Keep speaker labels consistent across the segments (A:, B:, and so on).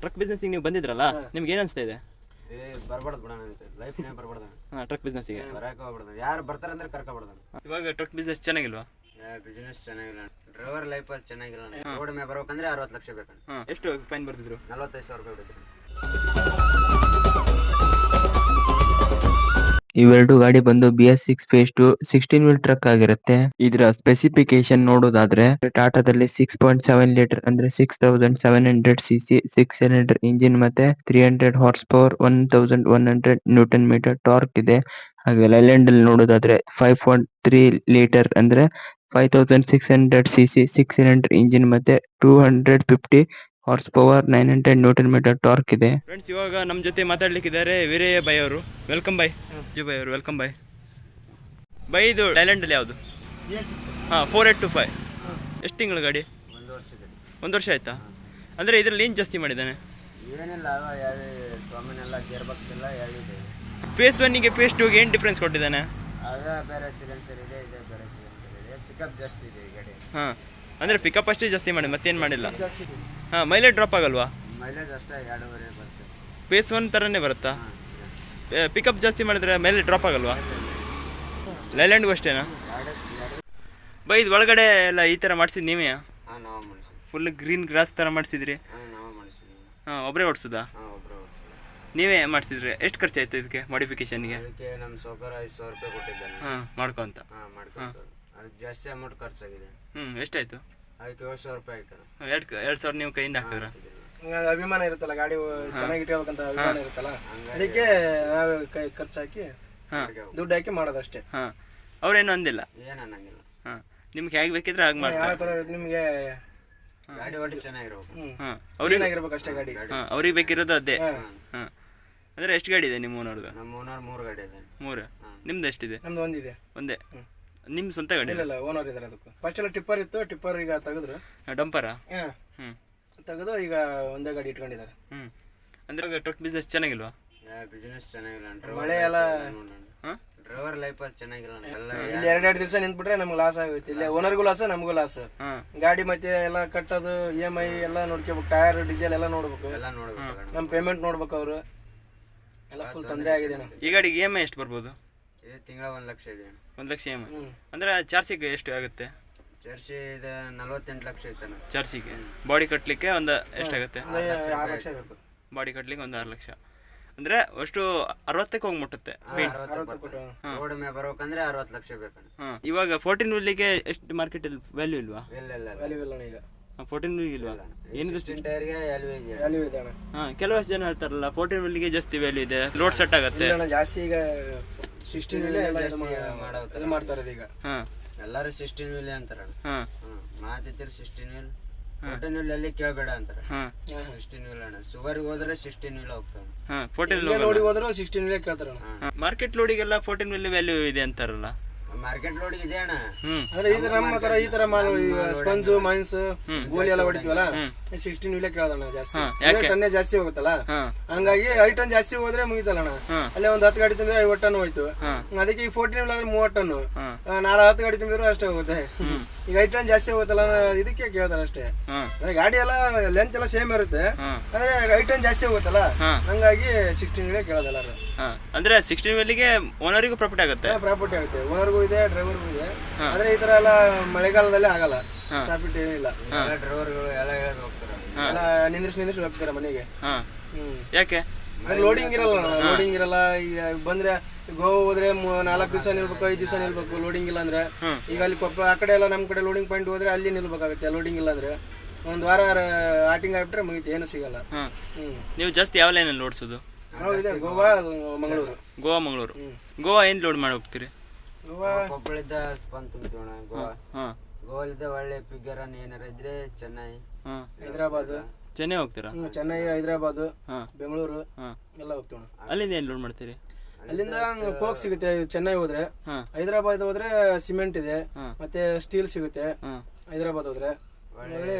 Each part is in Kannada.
A: ಟ್ರಕ್ ಬಿಸ್ನೆಸ್ ನೀವು ಬಂದಿದ್ರಲ್ಲ ನಿಮ್ಗೆ ಏನು ಅನಿಸ್ತಾ ಇದೆ?
B: ಏ ಬರ್ಬಾರ್ದು ಬಿಡೋಣ ಲೈಫ್ನೇ ಬರ್ಬಾರ್ದು
A: ಹಾಂ ಟ್ರಕ್ ಬಿಸ್ನೆಸ್ಸಿಗೆ
B: ಬರಕ್ಕೆ ಹೋಗ್ಬಿಡ್ದು ಯಾರು ಬರ್ತಾರಂದ್ರೆ ಕರ್ಕೊಬಿಡ್ದು
A: ಇವಾಗ ಟ್ರಕ್ ಬಿಸ್ನೆಸ್ ಚೆನ್ನಾಗಿಲ್ವಾ?
B: ಬಿಸ್ನೆಸ್ ಚೆನ್ನಾಗಿಲ್ಲ. ಡ್ರೈವರ್ ಲೈಫ್ ಚೆನ್ನಾಗಿಲ್ಲ. ರೋಡ್ ಮೇಲೆ ಬರ್ಬೇಕಂದ್ರೆ ಅರವತ್ತು ಲಕ್ಷ ಬೇಕಣ್ಣ
A: ಎಷ್ಟು ಫೈನ್ ಬರ್ತಿದ್ರು?
B: ನಲ್ವತ್ತೈದು ಸಾವಿರ ರೂಪಾಯಿ ಬಿಡ್ತೀನಿ
C: ಇವೆರಡು ಗಾಡಿ ಬಂದು B S six phase two sixteen wheel truck ಆಗಿರುತ್ತೆ. ಇದರ ಸ್ಪೆಸಿಫಿಕೇಶನ್ ನೋಡೋದಾದ್ರೆ ಟಾಟಾದಲ್ಲಿ ಸಿಕ್ಸ್ ಪಾಯಿಂಟ್ ಸೆವೆನ್ ಲೀಟರ್ ಅಂದ್ರೆ six thousand seven hundred C C six cylinder engine ಮತ್ತೆ three hundred horse power one thousand one hundred newton metre torque ಇದೆ ಹಾಗೆ ಲೈಲ್ಯಾಂಡ್ ಅಲ್ಲಿ ನೋಡೋದಾದ್ರೆ ಫೈವ್ ಪಾಯಿಂಟ್ ತ್ರೀ ಲೀಟರ್ ಅಂದ್ರೆ five thousand six hundred C C six cylinder engine ಮತ್ತೆ two hundred fifty horse power nine hundred newton metre torque ಇದೆ.
A: ಫ್ರೆಂಡ್ಸ್ ಇವಾಗ ನಮ್ಮ ಜೊತೆ ಮಾತಾಡ್ಲಿಕ್ಕಿದ್ದಾರೆ ವೀರಯ್ಯ ಬೈ ಅವರು. ವೆಲ್ಕಮ್ ಬೈ ಜು ಬೈ ಅವರು ವೆಲ್ಕಮ್ ಬೈ ಬೈ ಇದು ಥೈಲ್ಯಾಂಡಲ್ಲಿ ಯಾವುದು? ಹಾಂ ಫೋರ್ ಏಟ್ ಟು ಫೈವ್ ಎಷ್ಟು ತಿಂಗಳು ಗಾಡಿ?
B: ಒಂದು ವರ್ಷದ
A: ಒಂದು ವರ್ಷ ಆಯ್ತಾ? ಅಂದರೆ ಇದರಲ್ಲಿ ಏನು ಜಾಸ್ತಿ ಮಾಡಿದ್ದಾನೆ? ಫೇಸ್ ಒನ್ನಿಗೆ ಫೇಸ್ ಟೂಗೆ ಏನು ಡಿಫ್ರೆನ್ಸ್ ಕೊಟ್ಟಿದ್ದಾನೆ?
B: ಆಗ ಬೇರೆ ಇದೆ ಇದೆ ಬೇರೆ ಸಿಲೆನ್ಸರ್ ಪಿಕಪ್ ಜಾಸ್ತಿ ಇದೆ ಈ ಗಾಡಿ.
A: ಹಾಂ ಅಂದರೆ ಪಿಕಪ್ ಅಷ್ಟೇ ಜಾಸ್ತಿ ಮಾಡಿ ಮತ್ತೇನು ಮಾಡಿಲ್ಲ? ಹಾಂ ಮೈಲೇಜ್ ಡ್ರಾಪ್ ಆಗಲ್ವಾ?
B: ಮೈಲೇಜ್ ಅಷ್ಟೇ ಎರಡೂವರೆ ಬರುತ್ತೆ.
A: ಪೇಸ್ ಒನ್ ಥರನೇ ಬರುತ್ತಾ? ಪಿಕಪ್ ಜಾಸ್ತಿ ಮಾಡಿದ್ರೆ ಮೈಲೇಜ್ ಡ್ರಾಪ್ ಆಗಲ್ವಾ? ಲೈಲ್ಯಾಂಡ್ಗೂ ಅಷ್ಟೇನಾ? ಬೈ ಇದು ಒಳಗಡೆ ಎಲ್ಲ ಈ ಥರ ಮಾಡಿಸಿದ್ ನೀವೇ
B: ಹಾಂ ನಾವು ಮಾಡಿಸಿದ್ವಿ.
A: ಫುಲ್ ಗ್ರೀನ್ ಗ್ರಾಸ್ ಥರ ಮಾಡಿಸಿದ್ರಿ?
B: ಹಾಂ ನಾವು ಮಾಡಿಸಿದ್ವಿ.
A: ಹಾಂ ಒಬ್ಬರೇ ಓಡಿಸೋದಾ?
B: ಹಾಂ ಒಬ್ಬರು ಓಡಿಸಿದ್ವಿ
A: ನೀವೇ ಮಾಡಿಸಿದ್ರಿ ಎಷ್ಟು ಖರ್ಚಾಯ್ತು ಇದಕ್ಕೆ ಮಾಡಿಫಿಕೇಶನ್ಗೆ
B: ಅದಕ್ಕೆ ನಮ್ಮ ಸೌಕರ್ ಐದು ಸಾವಿರ ರೂಪಾಯಿ ಕೊಟ್ಟಿದ್ದಾನೆ.
A: ಹಾಂ ಮಾಡ್ಕೊಂತ
B: ಹಾಂ ಮಾಡ್ಕೊಂಡು ಅದು ಜಾಸ್ತಿ ಅಮೌಂಟ್ ಖರ್ಚಾಗಿದೆ.
A: ಹ್ಞೂ ಎಷ್ಟಾಯ್ತು?
B: ಅದಕ್ಕೆ ಏಳು ಸಾವಿರ ರೂಪಾಯಿ ಆಯ್ತಲ್ಲ
A: ಎರಡು ಎರಡು ಸಾವಿರ ನೀವು ಕೈಯಿಂದ ಹಾಕಿದ್ರ
D: ಅದು ಅಭಿಮಾನ ಇರುತ್ತಲ್ಲ ಗಾಡಿ ಚೆನ್ನಾಗಿ ಇಟ್ಕೋಬೇಕಂತ ಅಭಿಮಾನ ಇರುತ್ತಲ್ಲ? ಅದಕ್ಕೆ ನಾವು ಕೈ ಖರ್ಚು ಹಾಕಿ
A: ಹಾಂ.
D: ದುಡ್ಡು ಹಾಕಿ ಮಾಡೋದಷ್ಟೇ.
A: ಹಾಂ. ಅವ್ರೇನು ಅಂದಿಲ್ಲ?
B: ಏನು ಅನ್ನಂಗಿಲ್ಲ.
A: ಹಾಂ. ನಿಮ್ಗೆ ಹೇಗೆ ಬೇಕಿದ್ರೆ ಹಾಗೆ
D: ಯಾವ
A: ಮಾಡ್ತಾರೆ.
D: ಥರ ನಿಮಗೆ
B: ಗಾಡಿ ಒಟ್ಟು ಚೆನ್ನಾಗಿರ್ಬೇಕು.
A: ಹಾಂ. ಅವ್ರಿಗೆ
D: ಏನಾಗಿರ್ಬೇಕು ಅಷ್ಟೇ ಗಾಡಿ.
A: ಹಾಂ ಅವ್ರಿಗೆ ಬೇಕಿರೋದು ಅದೇ.
D: ಹಾ.
A: ಹಾಂ. ಅಂದರೆ ಎಷ್ಟು ಗಾಡಿ ಇದೆ ನಿಮ್ಮ ಓನರ್ದು?
B: ನಮ್ಮ ಓನರ್ ಮೂರು ಗಾಡಿ ಇದೆ
A: ಮೂರು? ನಿಮ್ದು ಎಷ್ಟಿದೆ?
D: ನಮ್ದು ಒಂದಿದೆ.
A: ಒಂದೇ? ನಿಮ್ಮ ಸ್ವಂತ ಗಾಡಿ
D: ಇಲ್ಲ ಇಲ್ಲ ಓನರ್ ಇದಾರೆ ಅದಕ್ಕೆ. ಫಸ್ಟ್ ಎಲ್ಲ ಟಿಪ್ಪರ್ ಇತ್ತು ಟಿಪ್ಪರ್ ಈಗ ತೆಗೆದ್ರು.
A: ಡಂಪರ್
D: ಹಾಂ.
A: ಹ್ಞೂ
D: ತೆಗೆದು ಈಗ ಒಂದೇ ಗಾಡಿ ಇಟ್ಕೊಂಡಿದ್ದಾರೆ.
A: ಹ್ಞೂ ಅಂದರೆ ಟ್ರಕ್ ಬಿಸ್ನೆಸ್ ಚೆನ್ನಾಗಿಲ್ವಾ?
B: ಬಿಸ್ನೆಸ್ ಚೆನ್ನಾಗಿಲ್ಲ.
D: ಮಳೆ ಎಲ್ಲ
A: ಹಾಂ?
B: ಡ್ರೈವರ್ ಲೈಫ್ ಚೆನ್ನಾಗಿಲ್ಲ ಎಲ್ಲ
D: ಇಲ್ಲಿ ಎರಡೆರಡು ದಿವಸ ನಿಂತ್ಬಿಟ್ರೆ ನಮ್ಗೆ ಲಾಸ್ ಆಗುತ್ತೆ ಇಲ್ಲ ಓನರ್ಗೂ ಲಾಸ್ ನಮಗೂ ಲಾಸ್
A: ಹಾಂ.
D: ಗಾಡಿ ಮತ್ತೆ ಎಲ್ಲ ಕಟ್ಟೋದು ಇ ಎಂ ಐ ಎಲ್ಲ ನೋಡ್ಕೋಬೇಕು ಟೈರ್ ಡೀಸೆಲ್ ಎಲ್ಲ ನೋಡ್ಬೇಕು.
B: ಎಲ್ಲ ನೋಡ್ಬೇಕು
D: ನಮ್ಮ ಪೇಮೆಂಟ್ ನೋಡ್ಬೇಕು. ಅವರು. ಎಲ್ಲ ಫುಲ್ ತೊಂದರೆ ಆಗಿದೆ ಅಣ್ಣ.
A: ಈ ಗಾಡಿಗೆ ಇ ಎಂ ಐ ಎಷ್ಟು ಬರ್ಬೋದು?
B: ತಿಂಗಳ ಒಂದು ಲಕ್ಷ ಇದೆ.
A: ಒಂದು ಲಕ್ಷ ಇ ಎಂ ಐ. ಅಂದರೆ ಚಾರ್ಜಿಗೆ ಎಷ್ಟು ಆಗುತ್ತೆ?
B: ಚರ್ಸಿ ಇದು ನಲ್ವತ್ತೆಂಟು ಲಕ್ಷ ಐತನ
A: ಚರ್ಚಿಗೆ ಬಾಡಿ ಕಟ್ಟಲಿಕ್ಕೆ ಒಂದು ಎಷ್ಟಾಗುತ್ತೆ ಬಾಡಿ ಕಟ್ಟಲಿಕ್ಕೆ ಒಂದು ಆರು ಲಕ್ಷ. ಅಂದ್ರೆ ಅಷ್ಟು ಅರವತ್ತಕ್ಕೆ ಹೋಗಿ ಮುಟ್ಟುತ್ತೆ
B: ರೋಡ್ ಮೇಲೆ ಬರ್ಬೇಕಂದ್ರೆ ಅರವತ್ತು ಲಕ್ಷ ಬೇಕಣ್ಣ.
A: ಹಾಂ ಇವಾಗ ಫೋರ್ಟೀನ್ ವೀಲಿಗೆ ಎಷ್ಟು ಮಾರ್ಕೆಟಲ್ಲಿ ವ್ಯಾಲ್ಯೂ ಇಲ್ವಾ?
B: ಇಲ್ಲ ಇಲ್ಲ
D: ವ್ಯಾಲ್ಯೂ ಇಲ್ಲ ಈಗ.
A: ಫೋರ್ಟೀನ್ ವೀಲ್ ಇಲ್ವಾ?
D: ಏನು
A: ಹಾಂ ಕೆಲವಷ್ಟು ಜನ ಹೇಳ್ತಾರಲ್ಲ ಫೋರ್ಟೀನ್ ವೀಲಿಗೆ ಜಾಸ್ತಿ ವ್ಯಾಲ್ಯೂ ಇದೆ ಲೋಡ್ ಸೆಟ್ ಆಗುತ್ತೆ.
D: ಜಾಸ್ತಿ ಈಗ ಸಿಕ್ಸ್ಟೀನ್ ಎಲ್ಲ
B: ಜಾಸ್ತಿ
D: ಇದು ಮಾಡ್ತಾರೆ ಈಗ.
A: ಹಾಂ.
B: ಎಲ್ಲರೂ ಸಿಕ್ಸ್ಟೀನ್ ವೀಲ್ ಅಂತಾರಣ್ಣ
A: ಹಾಂ.
B: ಹ್ಮ್. ಮಾತಿತ್ತಿರ ಸಿಕ್ಸ್ಟೀನ್ ವೀಲ್ ಫೋರ್ಟೀನ್ ವೀಲ್ ಅಲ್ಲಿ ಕೇಳಬೇಡ ಅಂತಾರೆ. ಸಿಕ್ಸ್ಟೀನ್ ವೀಲ್ ಅಣ್ಣ. ಸುಗರ್ ಹೋದ್ರೆ ಸಿಕ್ಸ್ಟೀನ್ ವೀಲ್ ಹೋಗ್ತಾವೆ
A: ಹಾಂ ಫೋರ್ಟೀನ್
D: ರೋಡಿಗೆ ಹೋದ್ರು ಸಿಕ್ಸ್ಟೀನ್ ಇಲ್ಲೇ ಕೇಳ್ತಾರೆ
A: ಮಾರ್ಕೆಟ್ ಲೋಡಿಗೆಲ್ಲ ಫೋರ್ಟೀನ್ ವೀಲ್ ವ್ಯಾಲ್ಯೂ ಇದೆ ಅಂತಾರಲ್ಲ.
B: ಮಾರ್ಕೆಟ್ ಲೋಡ್ ಇದೆ ಅಣ್ಣ.
D: ಅಂದ್ರೆ ಈ ಇದು ನಮ್ಮ ತರ ಈ ತರ ಮಾಲ್ ಸ್ಪಂಜು ಮೈನ್ಸ್ ಗೋಲಿ ಎಲ್ಲ ಹೊಡಿತೀವಲ್ಲ? ಸಿಕ್ಸ್ಟೀನ್ ಇಲ್ಲೇ ಕೇಳೋದಣ್ಣ ಜಾಸ್ತಿ.
A: ಟನ್
D: ಟನ್ನೇ ಜಾಸ್ತಿ ಹೋಗುತ್ತಲ್ಲ? ಹಂಗಾಗಿ ಐದು ಟನ್ ಜಾಸ್ತಿ ಹೋದ್ರೆ ಮುಗಿತಲ್ಲ ಅಣ್ಣ. ಅಲ್ಲೇ ಒಂದ್ ಹತ್ತು ಗಾಡಿ ತುಂಬಿದ್ರೆ ಐವತ್ತು ಟನ್ ಹೋಯ್ತು. ಅದಕ್ಕೆ ಈಗ ಫೋರ್ಟೀನ್ ಇಲ್ಲ ಆದ್ರೆ ಮೂವತ್ತು ಟನ್ ನಾಲ್ಕು ಹತ್ತು ಗಾಡಿ ತುಂಬಿದ್ರು ಅಷ್ಟೇ ಹೋಗುತ್ತೆ. ಈಗ ಐದು ಟನ್ ಜಾಸ್ತಿ ಹೋಗುತ್ತಲ್ಲ ಇದಕ್ಕೆ ಕೇಳ್ತಾರೆ ಅಷ್ಟೇ. ಅಂದ್ರೆ ಗಾಡಿ ಎಲ್ಲ ಲೆಂತ್ ಎಲ್ಲ ಸೇಮ್ ಇರುತ್ತೆ. ಅಂದ್ರೆ ಐದು ಟನ್ ಜಾಸ್ತಿ ಹೋಗುತ್ತಲ್ಲ? ಹಂಗಾಗಿ ಸಿಕ್ಸ್ಟೀನ್ ಇಲ್ಲೇ ಕೇಳೋದು ಎಲ್ಲರೂ.
A: ಹಾಂ ಅಂದರೆ ಸಿಕ್ಸ್ಟೀನ್ ವೀಲಿಗೆ ಓನರಿಗೂ ಪ್ರಾಫಿಟ್ ಆಗುತ್ತೆ?
D: ಪ್ರಾಫಿಟ್ ಆಗುತ್ತೆ. ಓನರ್ಗೂ ಇದೆ ಡ್ರೈವರ್ಗೂ ಇದೆ. ಆದ್ರೆ ಈ ತರ ಎಲ್ಲ ಮಳೆಗಾಲದಲ್ಲಿ ಆಗಲ್ಲ. ಪ್ರಾಫಿಟ್ ಏನಿಲ್ಲ.
B: ಡ್ರೈವರ್ಗಳು ಎಲ್ಲ ಹೇಳೋದು ಹೋಗ್ತಾರೆ.
D: ಎಲ್ಲ ನಿಂದ್ರಿಸಿ ನಿಂದ್ರಿಸಿ ಹೋಗ್ತಾರೆ ಮನೆಗೆ.
A: ಯಾಕೆ?
D: ಲೋಡಿಂಗ್ ಇರಲ್ಲ ಲೋಡಿಂಗ್ ಇರಲ್ಲ. ಈಗ ಬಂದ್ರೆ ಗೋವಾ ಹೋದ್ರೆ ನಾಲ್ಕು ದಿವಸ ನಿಲ್ಬೇಕು ಐದು ದಿವಸ ನಿಲ್ಬೇಕು ಲೋಡಿಂಗ್ ಇಲ್ಲ ಅಂದ್ರೆ. ಈಗ ಅಲ್ಲಿ ಕೊಪ್ಪ ಆ ಕಡೆ ಎಲ್ಲ ನಮ್ಮ ಕಡೆ ಲೋಡಿಂಗ್ ಪಾಯಿಂಟ್ ಹೋದ್ರೆ ಅಲ್ಲಿ ನಿಲ್ಬೇಕಾಗುತ್ತೆ ಲೋಡಿಂಗ್ ಇಲ್ಲ ಅಂದ್ರೆ. ಒಂದ್ ವಾರ ಆಟಿಂಗ್ ಆಗ್ಬಿಟ್ರೆ ಮುಗಿತು ಏನು ಸಿಗಲ್ಲ.
A: ನೀವು ಜಾಸ್ತಿ ಯಾವ ಲೈನ್ ಓಡಿಸೋದು?
D: ಇದೆ ಗೋವಾ ಮಂಗಳೂರು.
A: ಗೋವಾ ಮಂಗಳೂರು. ಗೋವಾ ಏನು ಲೋಡ್ ಮಾಡಿ ಹೋಗ್ತೀರಿ?
D: ಗೋವಾ.
B: ಸ್ಪನ್ ತುಂಬಿತೀವಣ್ಣ ಗೋವಾ.
A: ಹಾಂ
B: ಗೋವಾಲಿದ್ದ ಒಳ್ಳೆ ಫಿಗರ್ ಏನಾರ ಇದ್ರೆ ಚೆನ್ನೈ.
D: ಹೈದರಾಬಾದ್.
A: ಚೆನ್ನೈ ಹೋಗ್ತೀರಾ?
D: ಹ್ಮ್, ಚೆನ್ನೈ ಹೈದರಾಬಾದ್
A: ಹಾಂ
D: ಬೆಂಗಳೂರು
A: ಹಾಂ
D: ಎಲ್ಲ ಹೋಗ್ತೀವಿ
A: ಅಲ್ಲಿಂದ ಏನ್ ಲೋಡ್ ಮಾಡ್ತೀರಿ?
D: ಅಲ್ಲಿಂದ ಕೋಕ್ ಸಿಗುತ್ತೆ ಚೆನ್ನೈ ಹೋದ್ರೆ.
A: ಹಾಂ
D: ಹೈದರಾಬಾದ್ ಹೋದ್ರೆ ಸಿಮೆಂಟ್ ಇದೆ ಮತ್ತೆ ಸ್ಟೀಲ್ ಸಿಗುತ್ತೆ.
A: ಹ್ಮ್.
D: ಹೈದರಾಬಾದ್ ಹೋದ್ರೆ.
B: ಒಳ್ಳೆ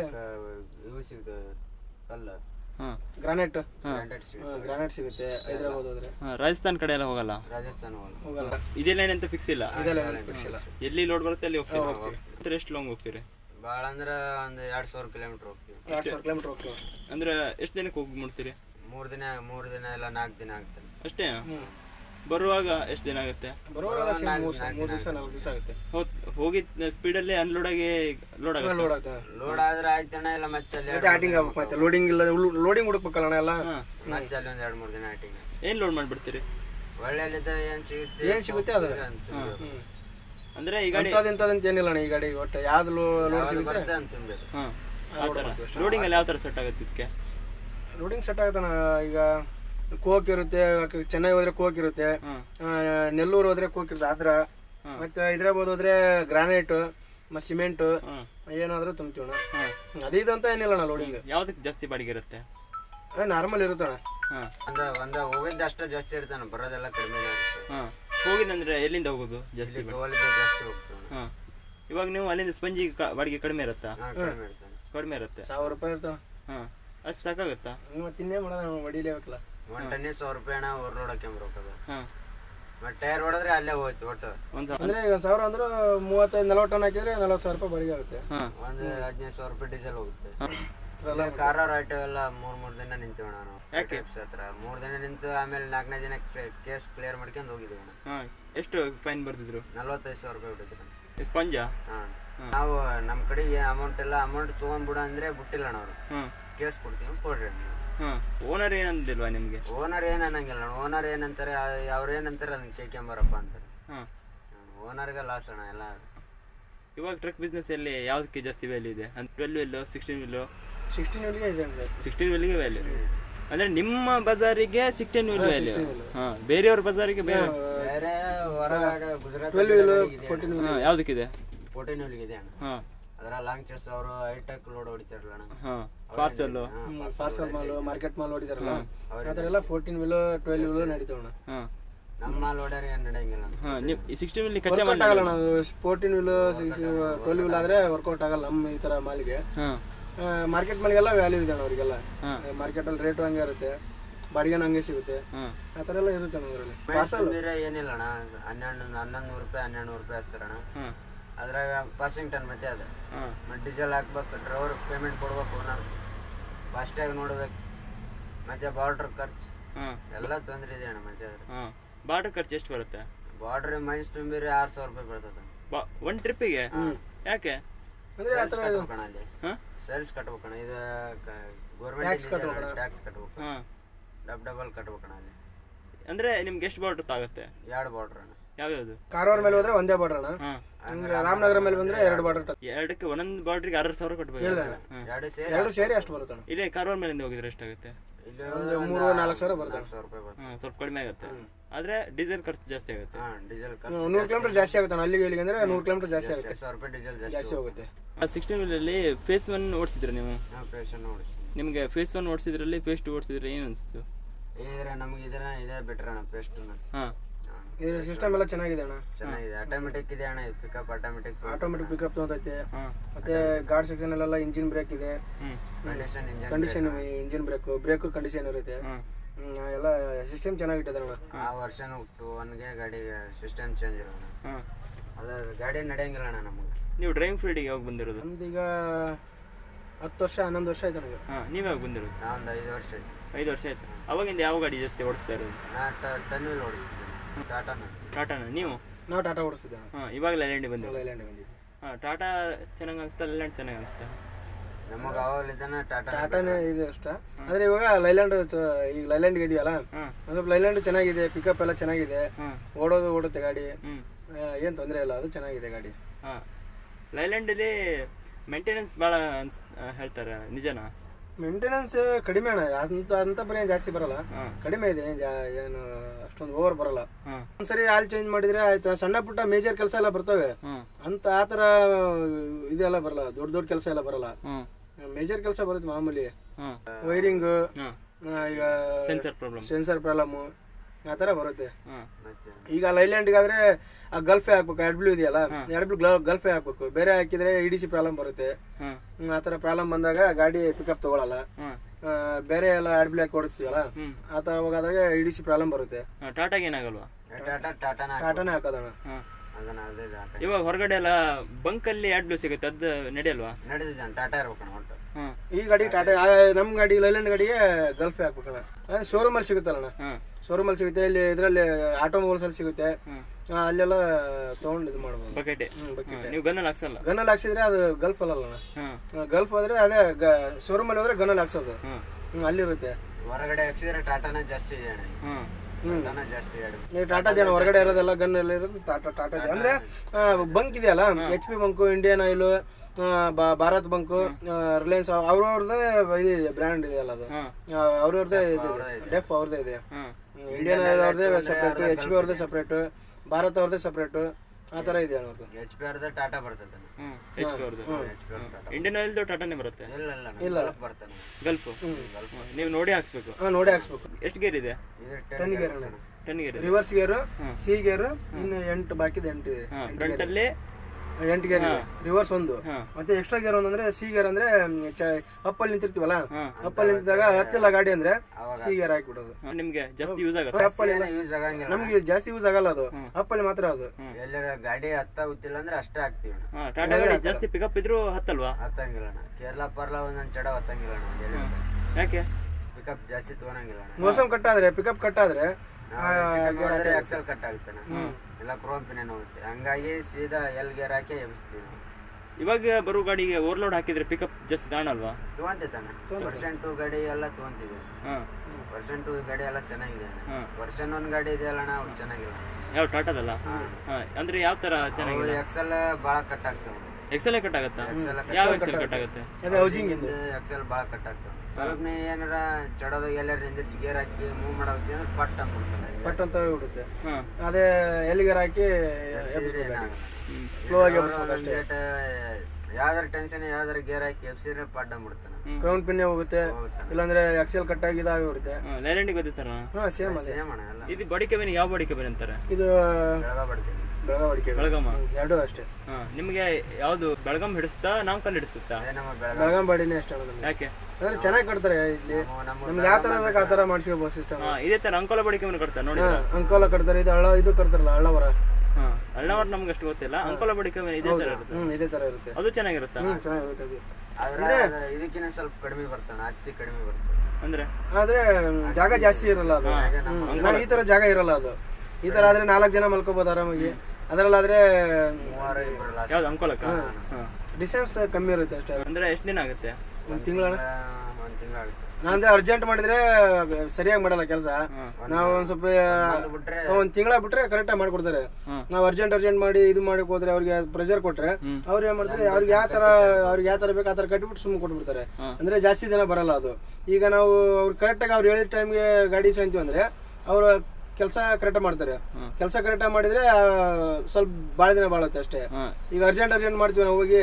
B: ಇವು ಸಿಗ್ತವೆ ಕಲ್ಲು.
D: ಗ್ರಾನೈಟ್ ಗ್ರಾನೈಟ್ ಸಿಗುತ್ತೆ. ಹೈದರಾಬಾದ್ ಹೋದ್ರೆ.
A: ರಾಜಸ್ಥಾನ್ ಕಡೆ ಎಲ್ಲ ಹೋಗಲ್ಲ?
B: ರಾಜಸ್ಥಾನ ಹೋಗಲ್ಲ.
D: ಹೋಗಲ್ಲ.
A: ಇದೇ ಲೈನ್ ಅಂತ ಫಿಕ್ಸ್ ಇಲ್ಲ?
D: ಇದೆಲ್ಲ ಫಿಕ್ಸ್ ಇಲ್ಲ.
A: ಎಲ್ಲಿ ಲೋಡ್ ಬರುತ್ತೆ ಅಲ್ಲಿ ಹೋಗ್ತೀವಿ. ಎಷ್ಟು ಲಾಂಗ್ ಹೋಗ್ತೀರಿ?
B: ಭಾಳ ಅಂದ್ರೆ ಒಂದು ಎರಡು ಸಾವಿರ ಕಿಲೋಮೀಟರ್ ಹೋಗ್ತೀವಿ.
D: ಎರಡು ಸಾವಿರ ಕಿಲೋಮೀಟರ್ ಹೋಗ್ತೀವಿ.
A: ಅಂದ್ರೆ ಎಷ್ಟು ದಿನಕ್ಕೆ ಹೋಗಿ ಮುಡ್ತೀರಿ
B: ಮೂರು ದಿನ ಮೂರು ದಿನ ಇಲ್ಲ ನಾಲ್ಕು ದಿನ ಆಗ್ತಾನೆ
A: ಅಷ್ಟೇ? ಬರುವಾಗ ಎಷ್ಟು ದಿನ ಆಗುತ್ತೆ?
D: ಬರೋವಾಗ ಮೂರು ಅಲ್ಲಿ ದಿವಸ ನಾಲ್ಕು ದಿವಸ ಆಗುತ್ತೆ.
A: ಹೋಗಿ ಸ್ಪೀಡಲ್ಲೇ ಅನ್ಲೋಡ್ ಆಗಿ ಲೋಡ್ ಆಗುತ್ತೆ.
D: ಲೋಡ್ ಆಗುತ್ತೆ?
B: ಲೋಡ್ ಆದ್ರೆ ಆಯ್ತಣ್ಣ ಇಲ್ಲ ಮತ್ತೆ
D: ಆಟಿಂಗ್ ಆಗ್ಬೇಕು ಮತ್ತೆ. ಲೋಡಿಂಗ್ ಇಲ್ಲ ಲೋಡಿಂಗ್ ಹುಡುಕ್ಬೇಕಲ್ಲ ಅಣ್ಣ ಎಲ್ಲ?
B: ಮತ್ತೆ ಅಲ್ಲಿ ಒಂದು ಎರಡು ಮೂರು ದಿನ ಆಟಿಂಗ್.
A: ಏನು ಲೋಡ್ ಮಾಡಿಬಿಡ್ತೀರಿ?
B: ಒಳ್ಳೆಯಲ್ಲಿದ್ದ ಏನು ಸಿಗುತ್ತೆ?
D: ಏನ್ ಸಿಗುತ್ತೆ ಅದು?
A: ಅಂದ್ರೆ ಈ ಗಾಡಿ
D: ಎಂತದಂತ ಏನಿಲ್ಲ ಅಣ್ಣ ಈ ಗಾಡಿ ಒಟ್ಟು. ಯಾವ್ದು ಲೋಡ್ ಸಿಗುತ್ತೆ?
A: ಲೋಡಿಂಗ್ ಅಲ್ಲಿ ಯಾವ ಥರ ಸೆಟ್ ಆಗುತ್ತೆ ಇದಕ್ಕೆ?
D: ಲೋಡಿಂಗ್ ಸೆಟ್ ಆಗುತ್ತಣ್ಣ ಈಗ ಕೋಕ್ ಇರುತ್ತೆ ಚೆನ್ನೈ ಹೋದ್ರೆ ಕೋಕ್ ಇರುತ್ತೆ ನೆಲ್ಲೂರು ಹೋದ್ರೆ ಕೋಕ್ ಇರುತ್ತೆ ಆದ್ರ ಮತ್ತೆ ಹೈದ್ರಾಬಾದ್ ಹೋದ್ರೆ ಗ್ರಾನೈಟ್ ಮತ್ತೆ ಸಿಮೆಂಟ್ ಏನಾದ್ರೂ ತುಂಬ್ತೀವಣ
A: ಅದೇ
D: ಅದು ಇದು ಅಂತ ಏನಿಲ್ಲ ಅಣ್ಣ ಲೋಡಿಂಗ್
A: ಯಾವ್ದಕ್ಕೆ ಜಾಸ್ತಿ ಬಾಡಿಗೆ ಇರುತ್ತೆ?
D: ನಾರ್ಮಲ್ ಇರುತ್ತಣ್ಣ
A: ಹಾಂ
B: ಒಂದ ಒಂದ ಹೋಗಿದ್ದ ಅಷ್ಟೇ ಜಾಸ್ತಿ ಇರ್ತಾನೆ ಬರೋದೆಲ್ಲ ಕಡಿಮೆ ಇರುತ್ತೆ.
A: ಹಾಂ ಹೋಗಿದಂದ್ರೆ ಎಲ್ಲಿಂದ ಹೋಗೋದು ಜಾಸ್ತಿ
B: ಜಾಸ್ತಿ ಹೋಗ್ತಾನೆ
A: ಇವಾಗ ನೀವು ಅಲ್ಲಿಂದ ಸ್ಪಂಜಿಗೆ ಕ- ಬಾಡಿಗೆ ಕಡಿಮೆ ಇರುತ್ತಾ?
B: ಕಡಿಮೆ
A: ಇರುತ್ತೆ
D: ಸಾವಿರ ರೂಪಾಯಿ ಇರ್ತಾವ
A: ಹಾಂ ಅಷ್ಟು ಸಾಕಾಗುತ್ತಾ?
D: ಮತ್ತೆ ಇನ್ನೇ ಮಾಡೋಣ ಹೊಡಿಲೇಬೇಕಲ್ಲ
B: ಒನ್ ಟನ್ನಿ ಸಾವಿರ ರೂಪಾಯಿ ಅಣ್ಣ ಓವರ್ಲೋಡ್ ಹಾಕ್ಯಂಬರ್ಬೇಕದು
A: ಹಾಂ.
B: ಮತ್ತೆ ಟೈರ್ ಹೊಡೆದ್ರೆ ಅಲ್ಲೇ ಹೋಯ್ತು ಒಟ್ಟು.
A: ಒಂದು
D: ಅಂದ್ರೆ ಈಗ ಒಂದ್ ಸಾವಿರ ಅಂದ್ರೆ ಮೂವತ್ತೈದು ನಲವತ್ತು ಟನ್ ಹಾಕಿದ್ರೆ ನಲವತ್ತು ಸಾವಿರ ರೂಪಾಯಿ ಬರಿಗೆ ಆಗುತ್ತೆ.
A: ಒಂದ್
B: ಒಂದು ಹದಿನೈದು ಸಾವಿರ ರೂಪಾಯಿ ಡೀಸೆಲ್ ಹೋಗುತ್ತೆ. ಕಾರ ರೈಟ್ ಎಲ್ಲ ಮೂರ್ ಮೂರ್ ದಿನ ನಿಂತೀವಣ್ಣ ನಾವು ಟೈಪ್ಸ್ ಹತ್ರ. ಮೂರ್ ದಿನ ನಿಂತು ಆಮೇಲೆ ನಾಲ್ಕನೇ ದಿನ ಕೇಸ್ ಕ್ಲಿಯರ್ ಮಾಡ್ಕೊಂಡು ಹೋಗಿದ್ದೀವಿ
A: ಎಷ್ಟು ಫೈನ್ ಬರ್ತಿದ್ರು
B: ನಲ್ವತ್ತೈದು ಸಾವಿರ ರೂಪಾಯಿ ಬಿಟ್ಟಿದ್ರು
A: ಸ್ಪಂಜ?
B: ಹಾ. ನಾವು ನಮ್ಮ ಕಡೆ ಅಮೌಂಟ್ ಎಲ್ಲ ಅಮೌಂಟ್ ತೊಗೊಂಡ್ಬಿಡ ಅಂದ್ರೆ ಬಿಟ್ಟಿಲ್ಲ
A: ನಾವು
B: ಕೇಸ್ ಕೊಡ್ತೀವಿ ಕೊಡ್ರಿ
A: ಓನರ್ ಏನಂದಿಲ್ವಾ ನಿಮಗೆ?
B: ಓನರ್ ಏನು ಅನ್ನಂಗಿಲ್ಲ ಓನರ್ ಏನಂತಾರೆ ಅವ್ರು ಏನಂತಾರೆ ಅದನ್ನ ಕೇಳ್ಕೊಂಬರಪ್ಪ ಅಂತಾರೆ.
A: ಹಾಂ.
B: ಓನರ್ಗೆ ಲಾಸ್ ಅಣ್ಣ ಎಲ್ಲ.
A: ಇವಾಗ ಟ್ರಕ್ ಬಿಸ್ನೆಸ್ ಅಲ್ಲಿ ಯಾವ್ದಕ್ಕೆ ಜಾಸ್ತಿ ವ್ಯಾಲ್ಯೂ ಇದೆ? ಅಂದ್ರೆ ಟ್ವೆಲ್ ವಿಲ್ಲು ಸಿಕ್ಸ್ಟೀನ್ ವಿಲ್ಲೋ
D: ಸಿಕ್ಸ್ಟೀನ್ ವರೆಗೆ ಇದೆ
A: ಸಿಕ್ಸ್ಟೀನ್ ವಿಲ್ಗೆ ವ್ಯಾಲ್ಯೂ ಅಂದ್ರೆ ನಿಮ್ಮ ಬಜಾರಿಗೆ ಸಿಕ್ಸ್ಟೀನ್ ವಿಲ್ ವ್ಯಾಲ್ಯೂ ಹಾಂ ಬೇರೆಯವ್ರ ಬಜಾರಿಗೆ ಬೇರೆ?
B: ಬೇರೆ ಹೊರಗಡೆ ಗುಜರಾತ್
A: ಯಾವ್ದಕ್ಕಿದೆ?
B: ಫೋರ್ಟೀನ್ ಫೋರ್ಟೀನ್ ಇದೆ ಅಣ್ಣ.
A: ಹಾಂ.
B: ಅದರ ಲಾಂಗ್ ಚೆಸ್ ಅವರು ಹೈಟೆಕ್ ಲೋಡ್ ಹೊಡಿತಾರಲ್ಲ ಅಣ್ಣ.
A: ಹಾಂ ಪಾರ್ಸಲ್ಲು
D: ಪಾರ್ಸಲ್ ಮಾಲ್. ಮಾರ್ಕೆಟ್ ಮಾಲ್ ಹೊಡಿತಾರಲ್ಲ? ಆ ಥರ ಎಲ್ಲ ಫೋರ್ಟೀನ್ ವಿಲ್ ಟ್ವೆಲ್ ವಿಲ್ ನಡೀತಾವಣ್ಣ
A: ಹಾಂ.
B: ನಮ್ಮ ಮಾಲ್ ಹೊಡ್ಯಾರ ಏನು ನಡೆಯಂಗಿಲ್ಲ.
A: ಹಾಂ ನೀವು ಈ ಸಿಕ್ಸ್ಟೀನ್ ವಿಲ್ಲಿ ಕಚ್ಚಾ
D: ವರ್ಕೌಟ್
A: ಮಾಡಿ
D: ಆಗಲ್ಲ ನಾವು? ಫೋರ್ಟೀನ್ ವಿಲ್ ಟ್ವೆಲ್ ವಿಲ್ ಆದ್ರೆ ವರ್ಕೌಟ್ ಆಗಲ್ಲ ನಮ್ಮ ಈ ತರ ಮಾಲಿಗೆ. ಮಾರ್ಕೆಟ್ ಮಾಲಿಗೆಲ್ಲ ವ್ಯಾಲ್ಯೂ ಇದೆ ಅವರಿಗೆಲ್ಲ.
A: ಹಾ.
D: ಮಾರ್ಕೆಟ್ ಅಲ್ಲಿ ರೇಟ್ ಹಂಗೆ ಇರುತ್ತೆ ಬಾಡಿಗೆ ಹಂಗೆ ಸಿಗುತ್ತೆ. ಆ ಥರ ಎಲ್ಲ ಇರುತ್ತೆ ಅಣ್ಣ ಅದರಲ್ಲಿ.
B: ಬೇರೆ ಏನಿಲ್ಲ ಅಣ್ಣ ಹನ್ನೆರಡು ಹನ್ನೊಂದು ನೂರು ರೂಪಾಯಿ ಹನ್ನೆರಡು ನೂರು ರೂಪಾಯಿ ಹಚ್ತಾರಣ್ಣ. ಅದ್ರಾಗ ಪಾಸಿಂಗ್ ಟನ್ ಮತ್ತೆ ಅದು. ಮತ್ತೆ ಡೀಸೆಲ್ ಹಾಕ್ಬೇಕು ಡ್ರೈವರ್ ಪೇಮೆಂಟ್ ಕೊಡ್ಬೇಕು ನಾವು ಫಾಸ್ಟಾಗಿ ನೋಡ್ಬೇಕು ಮತ್ತೆ ಬಾರ್ಡ್ರ್ ಖರ್ಚು. ಎಲ್ಲ ತೊಂದರೆ ಇದೆ ಅಣ್ಣ ಮತ್ತೆ ಅದ್ರ
A: ಬಾರ್ಡರ್ ಖರ್ಚು ಎಷ್ಟು ಬರುತ್ತೆ?
B: ಬಾರ್ಡ್ರ್ ಮೈನ್ಸ್ ತುಂಬಿರಿ ಆರು ಸಾವಿರ ರೂಪಾಯಿ ಬರ್ತದೆ
A: ಬಾ ಒಂದು ಟ್ರಿಪ್ಪಿಗೆ ಯಾಕೆ?
B: ಸೇಲ್ಸ್
D: ಥರ
B: ಕಟ್ಬೇಕಣ್ಣ ಅಲ್ಲಿ. ಸೇಲ್ಸ್ ಕಟ್ಬೇಕಣ್ಣ ಇದು ಗೌರ್ಮೆಂಟ್ ಟ್ಯಾಕ್ಸ್ ಕಟ್ಬೇಕು ಡಬ್ ಡಬಲ್ ಕಟ್ಬೇಕಣ ಅಲ್ಲಿ.
A: ಅಂದ್ರೆ ನಿಮ್ಗೆ ಎಷ್ಟು ಬಾರ್ಡರ್ ತಾಗುತ್ತೆ?
B: ಎರಡು ಬಾರ್ಡರ್ ಅಣ್ಣ.
A: ಯಾವ್ಯಾವುದು
D: ಕಾರವಾರ ಮೇಲೆ ಹೋದ್ರೆ ಒಂದೇ ಬಾರ್ಡರ್ ಅಣ್ಣ. ರಾಮನಗರ ಮೇಲೆ ಬಂದ್ರೆ ಎರಡು ಬಾರ್ಡರ್
A: ಎರಡಕ್ಕೆ ಒಂದೊಂದು ಬಾರ್ಡ್ರಿಗೆ ಆರು ಸಾವಿರ ಕಟ್ಬೇಕು ಹಾಂ.
B: ಎರಡು ಸೇರಿ
D: ಎರಡು ಸೇರಿ ಅಷ್ಟು ಬರುತ್ತೆ ಅಣ್ಣ.
A: ಇಲ್ಲೇ ಕಾರವಾರ ಮೇಲಿಂದ ಹೋಗಿದ್ರೆ ಎಷ್ಟಾಗುತ್ತೆ?
B: ಇಲ್ಲಿ
D: ಮೂರು ನಾಲ್ಕು ಸಾವಿರ ಬರುತ್ತೆ.
B: ಸಾವಿರ ರೂಪಾಯಿ
A: ಸ್ವಲ್ಪ ಕಡಿಮೆ ಆಗುತ್ತೆ. ಆದ್ರೆ ಡೀಸೆಲ್ ಖರ್ಚು ಜಾಸ್ತಿ ಆಗುತ್ತೆ.
B: ಹಾಂ ಡೀಸೆಲ್ ಖರ್ಚು
D: ನೂರು ಕಿಲೋಮೀಟರ್ ಜಾಸ್ತಿ ಆಗುತ್ತೆ ಅಲ್ಲಿಗೆ ಇಲ್ಲಿಗೆ ಅಂದ್ರೆ ನೂರು ಕಿಲೋಮೀಟರ್ ಜಾಸ್ತಿ ಆಗುತ್ತೆ.
B: ಸಾವಿರ ರೂಪಾಯಿ ಡೀಸೆಲ್ ಜಾಸ್ತಿ
D: ಹೋಗುತ್ತೆ.
A: ಸಿಕ್ಸ್ಟೀನ್ ವೀಲಲ್ಲಿ ಫೇಸ್ ಒನ್ ಓಡಿಸಿದ್ರೆ ನೀವು?
B: ಫೇಸ್ ಒನ್ ಓಡಿಸಿ
A: ನಿಮಗೆ ಫೇಸ್ ಒನ್ ಓಡಿಸಿದ್ರಲ್ಲಿ ಫೇಸ್ ಟು ಓಡಿಸಿದ್ರೆ ಏನು ಅನಿಸ್ತು?
B: ಇದ್ರೆ ನಮ್ಗೆ ಇದರ ಇದೇ ಬೆಟ್ರ್ ಅಣ್ಣ ಪೇಸ್ಟನ್ನ
A: ಹಾಂ.
D: ಇದು ಸಿಸ್ಟಮ್ ಎಲ್ಲ ಚೆನ್ನಾಗಿದೆ ಅಣ್ಣ.
B: ಚೆನ್ನಾಗಿದೆ. ಆಟೋಮೆಟಿಕ್ ಇದೆ ಅಣ್ಣ ಪಿಕಪ್ ಆಟೋಮೆಟಿಕ್
D: ಆಟೋಮೆಟಿಕ್ ಪಿಕಪ್ ತೊಗೊಂತೈತೆ ಮತ್ತೆ ಗಾರ್ಡ್ ಸೆಕ್ಷನ್ ಎಲ್ಲ ಇಂಜಿನ್ ಬ್ರೇಕ್ ಇದೆ.
B: Condition engine
D: condition engine brake brake condition ಇರುತ್ತೆ. ಎಲ್ಲ ಸಿಸ್ಟಮ್ ಚೆನ್ನಾಗಿಟ್ಟದೆ ಅಣ್ಣ.
B: ಆ ವರ್ಷನ ಉಟ್ಟು ಒನ್ಗೆ ಗಾಡಿ ಸಿಸ್ಟಮ್ ಚೇಂಜ್ ಇರೋಣ ಅದು ಗಾಡಿ ನಡೆಯಂಗಿಲ್ಲ ಅಣ್ಣ ನಮಗೆ.
A: ನೀವು ಡ್ರೈವಿಂಗ್ ಫೀಲ್ಡಿಗೆ ಯಾವಾಗ ಬಂದಿರೋದು?
D: ನಮ್ದೀಗ ಹತ್ತು ವರ್ಷ ಹನ್ನೊಂದು ವರ್ಷ ಆಯ್ತು ನನಗೆ
A: ಹಾಂ ನೀವು ಯಾವಾಗ ಬಂದಿರೋದು?
B: ಒಂದು ಐದು ವರ್ಷ ಆಯ್ತು.
A: ಐದು ವರ್ಷ ಆಯ್ತು. ಅವಾಗಿಂದ ಯಾವ ಗಾಡಿ ಜಾಸ್ತಿ ಓಡಿಸ್ತಾ ಇರೋದು?
B: ನಾ ಟನ್ ವೀಲ್ ಟಾಟಾನ?
A: ಟಾಟಾನ ನೀವು?
D: ನಾವು ಟಾಟಾ ಓಡಿಸಿದ್ದೆ
A: ಹಾಂ ಇವಾಗ ಲೈಲ್ಯಾಂಡಿಗೆ ಬಂದಿದೆ.
D: ಲೈಲ್ಯಾಂಡ್ ಬಂದಿದ್ದೆ
A: ಹಾಂ ಟಾಟಾ ಚೆನ್ನಾಗಿ ಅನಿಸ್ತಾ ಲೈಲ್ಯಾಂಡ್ ಚೆನ್ನಾಗಿ ಅನಿಸ್ತಾ
B: ನಮಗೆ ಅವಾಗಲಿದ್ದಾನ ಟಾಟಾ
D: ಟಾಟಾನೇ ಇದೆ ಅಷ್ಟ. ಆದ್ರೆ ಇವಾಗ ಲೈಲ್ಯಾಂಡ್ ಈಗ ಲೈಲ್ಯಾಂಡ್ಗೆ ಇದೆಯಲ್ಲ?
A: ಹಾಂ.
D: ಒಂದ್ ಸ್ವಲ್ಪ ಲೈಲ್ಯಾಂಡ್ ಚೆನ್ನಾಗಿದೆ ಪಿಕಪ್ ಎಲ್ಲ ಚೆನ್ನಾಗಿದೆ.
A: ಹಾಂ.
D: ಓಡೋದು ಓಡುತ್ತೆ ಗಾಡಿ.
A: ಹ್ಞೂ
D: ಏನು ತೊಂದರೆ ಇಲ್ಲ ಅದು ಚೆನ್ನಾಗಿದೆ ಗಾಡಿ.
A: ಹಾಂ. ಲೈಲ್ಯಾಂಡಲ್ಲಿ ಮೇಂಟೆನೆನ್ಸ್ ಭಾಳ ಅನ್ಸ್ ಹೇಳ್ತಾರೆ ನಿಜನಾ?
D: ಮೇಂಟೆನೆನ್ಸ್ ಕಡಿಮೆ ಅಣ್ಣ. ಅಂತ ಅಂತ ಬರೀ ಜಾಸ್ತಿ ಬರಲ್ಲ. ಕಡಿಮೆ ಇದೆ ಜಾ- ಏನು ಅಷ್ಟೊಂದು ಓವರ್ ಬರಲ್ಲ. ಒಂದ್ಸರಿ ಆಯಿಲ್ ಚೇಂಜ್ ಮಾಡಿದ್ರೆ ಆಯ್ತು. ಸಣ್ಣ ಪುಟ್ಟ ಮೇಜರ್ ಕೆಲಸ ಎಲ್ಲ ಬರ್ತವೆ. ಅಂತ ಆ ಥರ ಇದೆಲ್ಲ ಬರಲ್ಲ. ದೊಡ್ಡ ದೊಡ್ಡ ಕೆಲಸ ಎಲ್ಲ ಬರಲ್ಲ. ಮೇಜರ್ ಕೆಲಸ ಬರುತ್ತೆ ಮಾಮೂಲಿ. ವೈರಿಂಗ್ ಈಗ
A: ಸೆನ್ಸರ್ ಪ್ರಾಬ್ಲಮ್
D: ಸೆನ್ಸರ್ ಪ್ರಾಬ್ಲಮ್ಮು ಆ ಥರ ಬರುತ್ತೆ. ಈಗ ಲೈಲ್ಯಾಂಡ್ಗಾದ್ರೆ ಆ ಗಲ್ಫೆ ಹಾಕ್ಬೇಕು. ಎರಡು ಬ್ಲೂ ಇದೆಯಲ್ಲ ಎರಡು ಬ್ಲೂ ಗಲ್ಫೆ ಹಾಕ್ಬೇಕು. ಬೇರೆ ಹಾಕಿದ್ರೆ ಇಡಿಸಿ ಡಿ ಸಿ ಪ್ರಾಬ್ಲಮ್ ಬರುತ್ತೆ. ಆ ಥರ ಪ್ರಾಬ್ಲಮ್ ಬಂದಾಗ ಗಾಡಿ ಪಿಕಪ್ ತಗೊಳಲ್ಲ. ಆ, ಬೇರೆ ಎಲ್ಲ ಆಡ್ ಬ್ಲ್ಯಾಕ್ ಓಡಿಸ್ತೀವಲ್ಲ. ಆ ಥರ ಹೋಗಾದಾಗ ಇ ಡಿ ಸಿ ಪ್ರಾಬ್ಲಮ್ ಬರುತ್ತೆ.
A: ಹಾಂ ಟಾಟಾಗೆ ಏನಾಗಲ್ವಾ?
B: ಟಾಟಾ ಟಾಟಾನ
D: ಟಾಟಾನೇ ಹಾಕೋದಣ್ಣ
A: ಇವಾಗ ಹೊರಗಡೆ ಎಲ್ಲ ಬಂಕಲ್ಲಿ ಎರಡು ಸಿಗುತ್ತೆ ಅದು ನಡೆಯಲ್ವಾ?
B: ಟಾಟಾ ಇರ್ಬೇಕು ಒಟ್ಟು.
D: ಈ ಗಾಡಿ ಟಾಟಾ ನಮ್ಮ ನಮ್ ಗಾಡಿ ಲೈಲ್ಯಾಂಡ್ ಗಾಡಿಗೆ ಗಲ್ಫೇ ಹಾಕ್ಬೇಕಣ್ಣ. ಶೋರೂಮ್ ಶೋರೂಮಲ್ಲಿ ಸಿಗುತ್ತಲ್ಲಣ್ಣ?
A: ಹಾಂ.
D: ಶೋರೂಮಲ್ಲಿ ಸಿಗುತ್ತೆ ಇಲ್ಲಿ ಇದರಲ್ಲಿ ಆಟೋಮೊಬೈಲ್ಸ್ ಅಲ್ಲಿ ಸಿಗುತ್ತೆ. ಆ, ಅಲ್ಲೆಲ್ಲ ತೊಗೊಂಡು ಇದು ಮಾಡ್ಬೋದು.
A: ಬಕೆಟೆ ನೀವು ಗನ್ನಲ್ಲಿ ಹಾಕ್ಸಲ್ಲ?
D: ಗನ್ನಲ್ಲಿ ಹಾಕ್ಸಿದ್ರೆ ಅದು ಗಲ್ಫ್ ಅಲ್ಲಣ್ಣ
A: ಹಾಂ
D: ಗಲ್ಫ್ ಆದ್ರೆ ಅದೇ ಶೋರೂಮಲ್ಲಿ ಹೋದ್ರೆ ಗನ್ನಲ್ಲಿ ಹಾಕ್ಸೋದು.
A: ಹಾಂ
D: ಹ್ಮ್, ಅಲ್ಲಿರುತ್ತೆ.
B: ಹೊರಗಡೆ ಹಾಕ್ಸಿದ್ರೆ ಟಾಟಾನ ಜಾಸ್ತಿ ಇದೆ ಅಣ್ಣ.
A: ಹಾಂ
B: ಟಾಟಾನ ಜಾಸ್ತಿ ಗಾಡಿ
D: ಈ ಟಾಟಾ ಜನ ಹೊರಗಡೆ ಇರೋದೆಲ್ಲ ಗನ್ ಎಲ್ಲ ಇರೋದು ಟಾಟಾ ಟಾಟಾ ಜನ. ಅಂದ್ರೆ ಬಂಕ್ ಇದೆಯಲ್ಲ? H P bunk Indian oil Bharat bunk Reliance ಅವ್ರವ್ರದ್ದೇ ಇದು ಬ್ರ್ಯಾಂಡ್ ಇದೆಯಲ್ಲ ಅದು.
A: ಹಾಂ
D: ಅವ್ರವ್ರದ್ದೇ ಇದು ಡೆಫ್ ಅವ್ರದ್ದೇ ಇದೆ.
A: ಹಾಂ
D: ಇಂಡಿಯನ್ ಆಯಿಲ್ ಅವ್ರದ್ದೇ ಸಪ್ರೇಟ್ ಎಚ್ ಬಿ ಅವ್ರದ್ದೇ ಸಪ್ರೇಟ್ ಭಾರತ್ ಅವ್ರದ್ದೇ ಸಪ್ರೇಟ್ ಆ ತರ ಇದೆ ಅವ್ರದ್ದು?
B: ಎಚ್ ಪಿ ಅವ್ರದ್ದು ಟಾಟಾ ಬರ್ತದೆ
A: ಹ್ಞೂ ಎಚ್ ಪಿ ಅವ್ರದ್ದು.
B: ಎಚ್ ಪಿ ಅವ್ರದ್ದು ಟಾಟಾ
A: ಇಂಡಿಯನ್ ಆಯಿಲ್ದು ಟಾಟಾನೇ ಬರುತ್ತೆ?
B: ಇಲ್ಲ ಇಲ್ಲ ಇಲ್ಲ. ಬರ್ತಾನೆ
A: ಗಲ್ಫು ನೀವು ನೋಡಿ ಹಾಕ್ಸ್ಬೇಕು.
D: ಹಾಂ ನೋಡಿ ಹಾಕ್ಸ್ಬೇಕು.
A: ಎಷ್ಟು ಗೇರ್ ಇದೆ?
B: ಇದು
D: ಟೆನ್ ಗೇರ್
A: ಟೆನ್ ಗೇರ್ ಇದೆ.
D: ರಿವರ್ಸ್ ಗೇರು ಸಿ ಗೇರ್ ಇನ್ನು ಎಂಟು ಬಾಕಿದೆ ಎಂಟು ಇದೆ.
A: ಫ್ರಂಟಲ್ಲಿ
D: ಎಂಟು ಗೇರ್ ರಿವರ್ಸ್ ಒಂದು. ಮತ್ತೆ ಎಕ್ಸ್ಟ್ರಾ ಗೇರ್ ಒಂದಂದ್ರೆ ಸಿ ಗೇರ್ ಅಂದ್ರೆ ಅಪ್ಪಲ್ಲಿ ನಿಂತಿರ್ತೀವಲ್ಲ. ಅಪ್ಪಲ್ಲಿ ನಿಂತಿದಾಗ ಹತ್ತಿಲ್ಲ ಗಾಡಿ ಅಂದ್ರೆ ಸಿ ಗೇರ್ ಹಾಕ್ಬಿಡೋದು.
A: ನಿಮ್ಗೆ ಜಾಸ್ತಿ ಯೂಸ್ ಆಗುತ್ತೆ?
B: ಅಪ್ಪಲ್ಲಿ ಯೂಸ್ ಆಗಂಗಿಲ್ಲ.
D: ನಮ್ಗೆ ಜಾಸ್ತಿ ಯೂಸ್ ಆಗಲ್ಲ ಅದು. ಅಪ್ಪಲ್ಲಿ ಮಾತ್ರ ಅದು.
B: ಎಲ್ಲರ ಗಾಡಿ ಹತ್ತಾಗುತ್ತಿಲ್ಲ ಅಂದ್ರೆ ಅಷ್ಟೇ ಹಾಕ್ತೀವಿ
A: ಟಾಟಾ ಗಾಡಿ ಜಾಸ್ತಿ ಪಿಕಪ್ ಇದ್ರು ಹತ್ತಲ್ವಾ?
B: ಹತ್ತಂಗಿಲ್ಲ ಕೇರಳ ಪರ್ಲ ಒಂದೊಂದು ಚಡ ಹತ್ತಂಗಿಲ್ಲ
A: ಯಾಕೆ?
B: ಪಿಕಪ್ ಜಾಸ್ತಿ ತಗೊಳಂಗಿಲ್ಲ ಮೋಸಂ
D: ಮೋಸಮ್ ಕಟ್ಟಾದ್ರೆ ಪಿಕಪ್ ಕಟ್ಟಾದ್ರೆ
B: ಎಕ್ಸೆಲ್ ಕಟ್ ಆಗುತ್ತಾನೆ ಇಲ್ಲ ಕ್ರೋಮ್ ಪಿನ್ ಹೋಗುತ್ತೆ ಹಂಗಾಗಿ ಸೀದಾ ಎಲ್ ಗೇರ್ ಹಾಕಿ ಎಬ್ಸ್ತೀವಿ ನಾವು.
A: ಇವಾಗ ಬರೋ ಗಾಡಿಗೆ ಓವರ್ಲೋಡ್ ಹಾಕಿದ್ರೆ ಪಿಕಪ್ ಜಾಸ್ತಿ ಕಾಣಲ್ವಾ
B: ತಗೊಂತೈತಣ್ಣ ವರ್ಷನ್ ಟು ಗಾಡಿ ಎಲ್ಲ ತಗೊಂತಿದ್ದೆ
A: ಹಾಂ.
B: ವರ್ಷನ್ ಟು ಗಾಡಿ ಎಲ್ಲ ಚೆನ್ನಾಗಿದೆ ಅಣ್ಣ.
A: ಒಂದು
B: ವರ್ಷನ್ ಒನ್ ಗಾಡಿ ಇದೆಯಲ್ಲ ಅಣ್ಣ ಅವ್ರು ಚೆನ್ನಾಗಿಲ್ಲ.
A: ಯಾವ ಟಾಟಾದಲ್ಲ? ಹಾಂ. ಅಂದ್ರೆ ಯಾವ ಥರ ಚೆನ್ನಾಗಿದೆ
B: ಎಕ್ಸೆಲ್ ಭಾಳ ಕಟ್ ಆಗ್ತವೆ.
A: ಎಕ್ಸೆಲ್ ಕಟ್ ಆಗುತ್ತಾ?
B: ಎಕ್ಸೆಲ್
A: ಯಾವ ಎಕ್ಸೆಲ್ ಕಟ್ ಆಗುತ್ತೆ?
D: ಅದೇ ಹೌಸಿಂಗ್ ಇಂದ
B: ಎಕ್ಸೆಲ್ ಭಾಳ ಕಟ್ ಆಗ್ತದೆ ಸ್ವಲ್ಪ ನೀ ಏನಾರ ಚಡೋದಾಗ ಎಲ್ಲಾರು ನಿಂದಿರ್ಸಿ ಗೇರ್ ಹಾಕಿ ಮೂವ್ ಮಾಡೋಕೆ ಅಂದ್ರೆ ಪಟ್ ಅಂದ್ಬಿಡ್ತಾನೆ
D: ಪಟ್ ಅಂತ ಬಿಡುತ್ತೆ
A: ಹಾಂ.
D: ಅದೇ ಎಲ್ಲಿಗಾರ ಹಾಕಿ ಸ್ಲೋ ಆಗಿ
B: ಯಾವ್ದಾರ ಟೆನ್ಷನ್ ಯಾವ್ದಾರ ಗೇರ್ ಹಾಕಿ ಎಬ್ಸಿದ್ರೆ ಪಡ್ ಅಂದ್ಬಿಡ್ತಾನೆ
D: ಕ್ರೌನ್ ಪಿನ್ನೆ ಹೋಗುತ್ತೆ. ಇಲ್ಲಾಂದ್ರೆ ಎಕ್ಸೆಲ್ ಕಟ್ ಆಗಿ ಇದಾಗ್ಬಿಡುತ್ತೆ
A: ಬಿಡುತ್ತೆ ಲೈಲ್ಯಾಂಡಿಗೆ ಗೊತ್ತಿತ್ತಾರ
D: ಹಾ ಸೇಮ್
B: ಸೇಮ್ ಅಣ್ಣ ಎಲ್ಲ.
A: ಇದು ಬಾಡಿ ಕೆಬಿನ್ ಯಾವ ಬಾಡಿ ಕೆಬಿನ್ ಅಂತಾರೆ?
D: ಇದು ಬೆಳಗಾವ್ ಅಡಿಕೆ
A: ಬೆಳಗಾಮ?
D: ಎರಡು ಅಷ್ಟೇ.
A: ಹಾ ನಿಮಗೆ ಯಾವುದು ಬೆಳಗಾಂ ಹಿಡಿಸ್ತಾ ನಾಮಕಲ್ ಹಿಡಿಸುತ್ತಾ?
B: ಅದೇ ನಮ್ಮ ಬೆಳಗ.
D: ಬೆಳಗಾಂ ಬಾಡಿನೇ ಅಷ್ಟೇ ನಮ್ಗೆ.
A: ಯಾಕೆ?
D: ಅಂದ್ರೆ ಚೆನ್ನಾಗಿ ಕಟ್ತಾರೆ ಇಲ್ಲಿ. ನಮ್ಗೆ ಯಾವ ತರ ಬೇಕು ಆ ತರ ಮಾಡಿಸ್ಕೋಬಹುದು ಸಿಸ್ಟಮ್
A: ಇದೆ ಇದೇ ತರ ಅಂಕೋಲ ಬಡಿಕೆ ಮನೆ ಕೊಡ್ತಾರೆ ನೋಡಿ
D: ಅಂಕೋಲ ಕಟ್ತಾರೆ ಇದು ಹಳ್ಳ ಇದು ಕಟ್ತಾರಲ್ಲ ಹಳ್ಳವರ.
A: ಹಾ ಅಳ್ಳವರ್ ನಮ್ಗೆ ಅಷ್ಟು ಗೊತ್ತಿಲ್ಲ. ಅಂಕೋಲ ಬಡಿಕೆ ಮನೆ ಇದೇ ತರ ಇರುತ್ತೆ.
D: ಇದೇ ತರ ಇರುತ್ತೆ.
A: ಅದು ಚೆನ್ನಾಗಿರುತ್ತಾ?
D: ಚೆನ್ನಾಗಿರುತ್ತೆ ಅದು.
B: ಆದ್ರೆ ಇದಕ್ಕಿಂತ ಸ್ವಲ್ಪ ಕಡಿಮೆ ಬರ್ತಾನೆ ಅತಿ ಕಡಿಮೆ ಬರ್ತಾನೆ
A: ಅಂದ್ರೆ?
D: ಆದ್ರೆ ಜಾಗ ಜಾಸ್ತಿ ಇರಲ್ಲ ಅದು. ನಾವು ಈ ತರ ಜಾಗ ಇರಲ್ಲ ಅದು. ಈ ತರ ಆದ್ರೆ ನಾಲ್ಕು ಜನ ಮಲ್ಕೋಬಹುದು ಆರಾಮಾಗಿ. ಅದ್ರಲ್ಲಾದ್ರೆ
A: ಯಾವ್ದು ಅಂಕೋಲಕ್ಕ?
D: ಡಿಸ್ಟೆನ್ಸ್ ಕಮ್ಮಿ ಇರುತ್ತೆ ಅಷ್ಟೇ.
A: ಅಂದ್ರೆ ಎಷ್ಟು ದಿನ ಆಗುತ್ತೆ?
D: ಒಂದು ತಿಂಗಳ ನಾನಂದ್ರೆ ಅರ್ಜೆಂಟ್ ಮಾಡಿದ್ರೆ ಸರಿಯಾಗಿ ಮಾಡಲ್ಲ ಕೆಲಸ. ನಾವು ಒಂದ್ ಸ್ವಲ್ಪ ಒಂದ್ ತಿಂಗಳ ಬಿಟ್ರೆ ಕರೆಕ್ಟಾಗಿ ಮಾಡ್ಕೊಡ್ತಾರೆ. ನಾವು ಅರ್ಜೆಂಟ್ ಅರ್ಜೆಂಟ್ ಮಾಡಿ ಇದು ಮಾಡಕ್ ಹೋದ್ರೆ ಅವ್ರಿಗೆ ಪ್ರೆಷರ್ ಕೊಟ್ರೆ ಅವ್ರು ಏನ್ ಮಾಡ್ತಾರೆ ಅವ್ರಿಗೆ ಯಾವ ತರ ಅವ್ರಿಗೆ ಯಾವ ತರ ಬೇಕು ಆ ತರ ಕಟ್ಬಿಟ್ಟು ಸುಮ್ಮನೆ ಕೊಟ್ಬಿಡ್ತಾರೆ. ಅಂದ್ರೆ ಜಾಸ್ತಿ ದಿನ ಬರಲ್ಲ ಅದು. ಈಗ ನಾವು ಅವ್ರು ಕರೆಕ್ಟಾಗಿ ಅವ್ರು ಹೇಳಿದ ಟೈಮ್ಗೆ ಗಾಡಿ ಸಾಯ್ತೀವಿ ಅಂದ್ರೆ ಅವರು ಕೆಲಸ ಕರೆಕ್ಟ್ ಮಾಡ್ತಾರೆ. ಕೆಲಸ ಕರೆಕ್ಟ್ ಮಾಡಿದ್ರೆ ಸ್ವಲ್ಪ ಭಾಳ ದಿನ ಬಾಳುತ್ತೆ ಅಷ್ಟೇ. ಈಗ ಅರ್ಜೆಂಟ್ ಅರ್ಜೆಂಟ್ ಮಾಡ್ತೀವಿ ನಾವು ಹೋಗಿ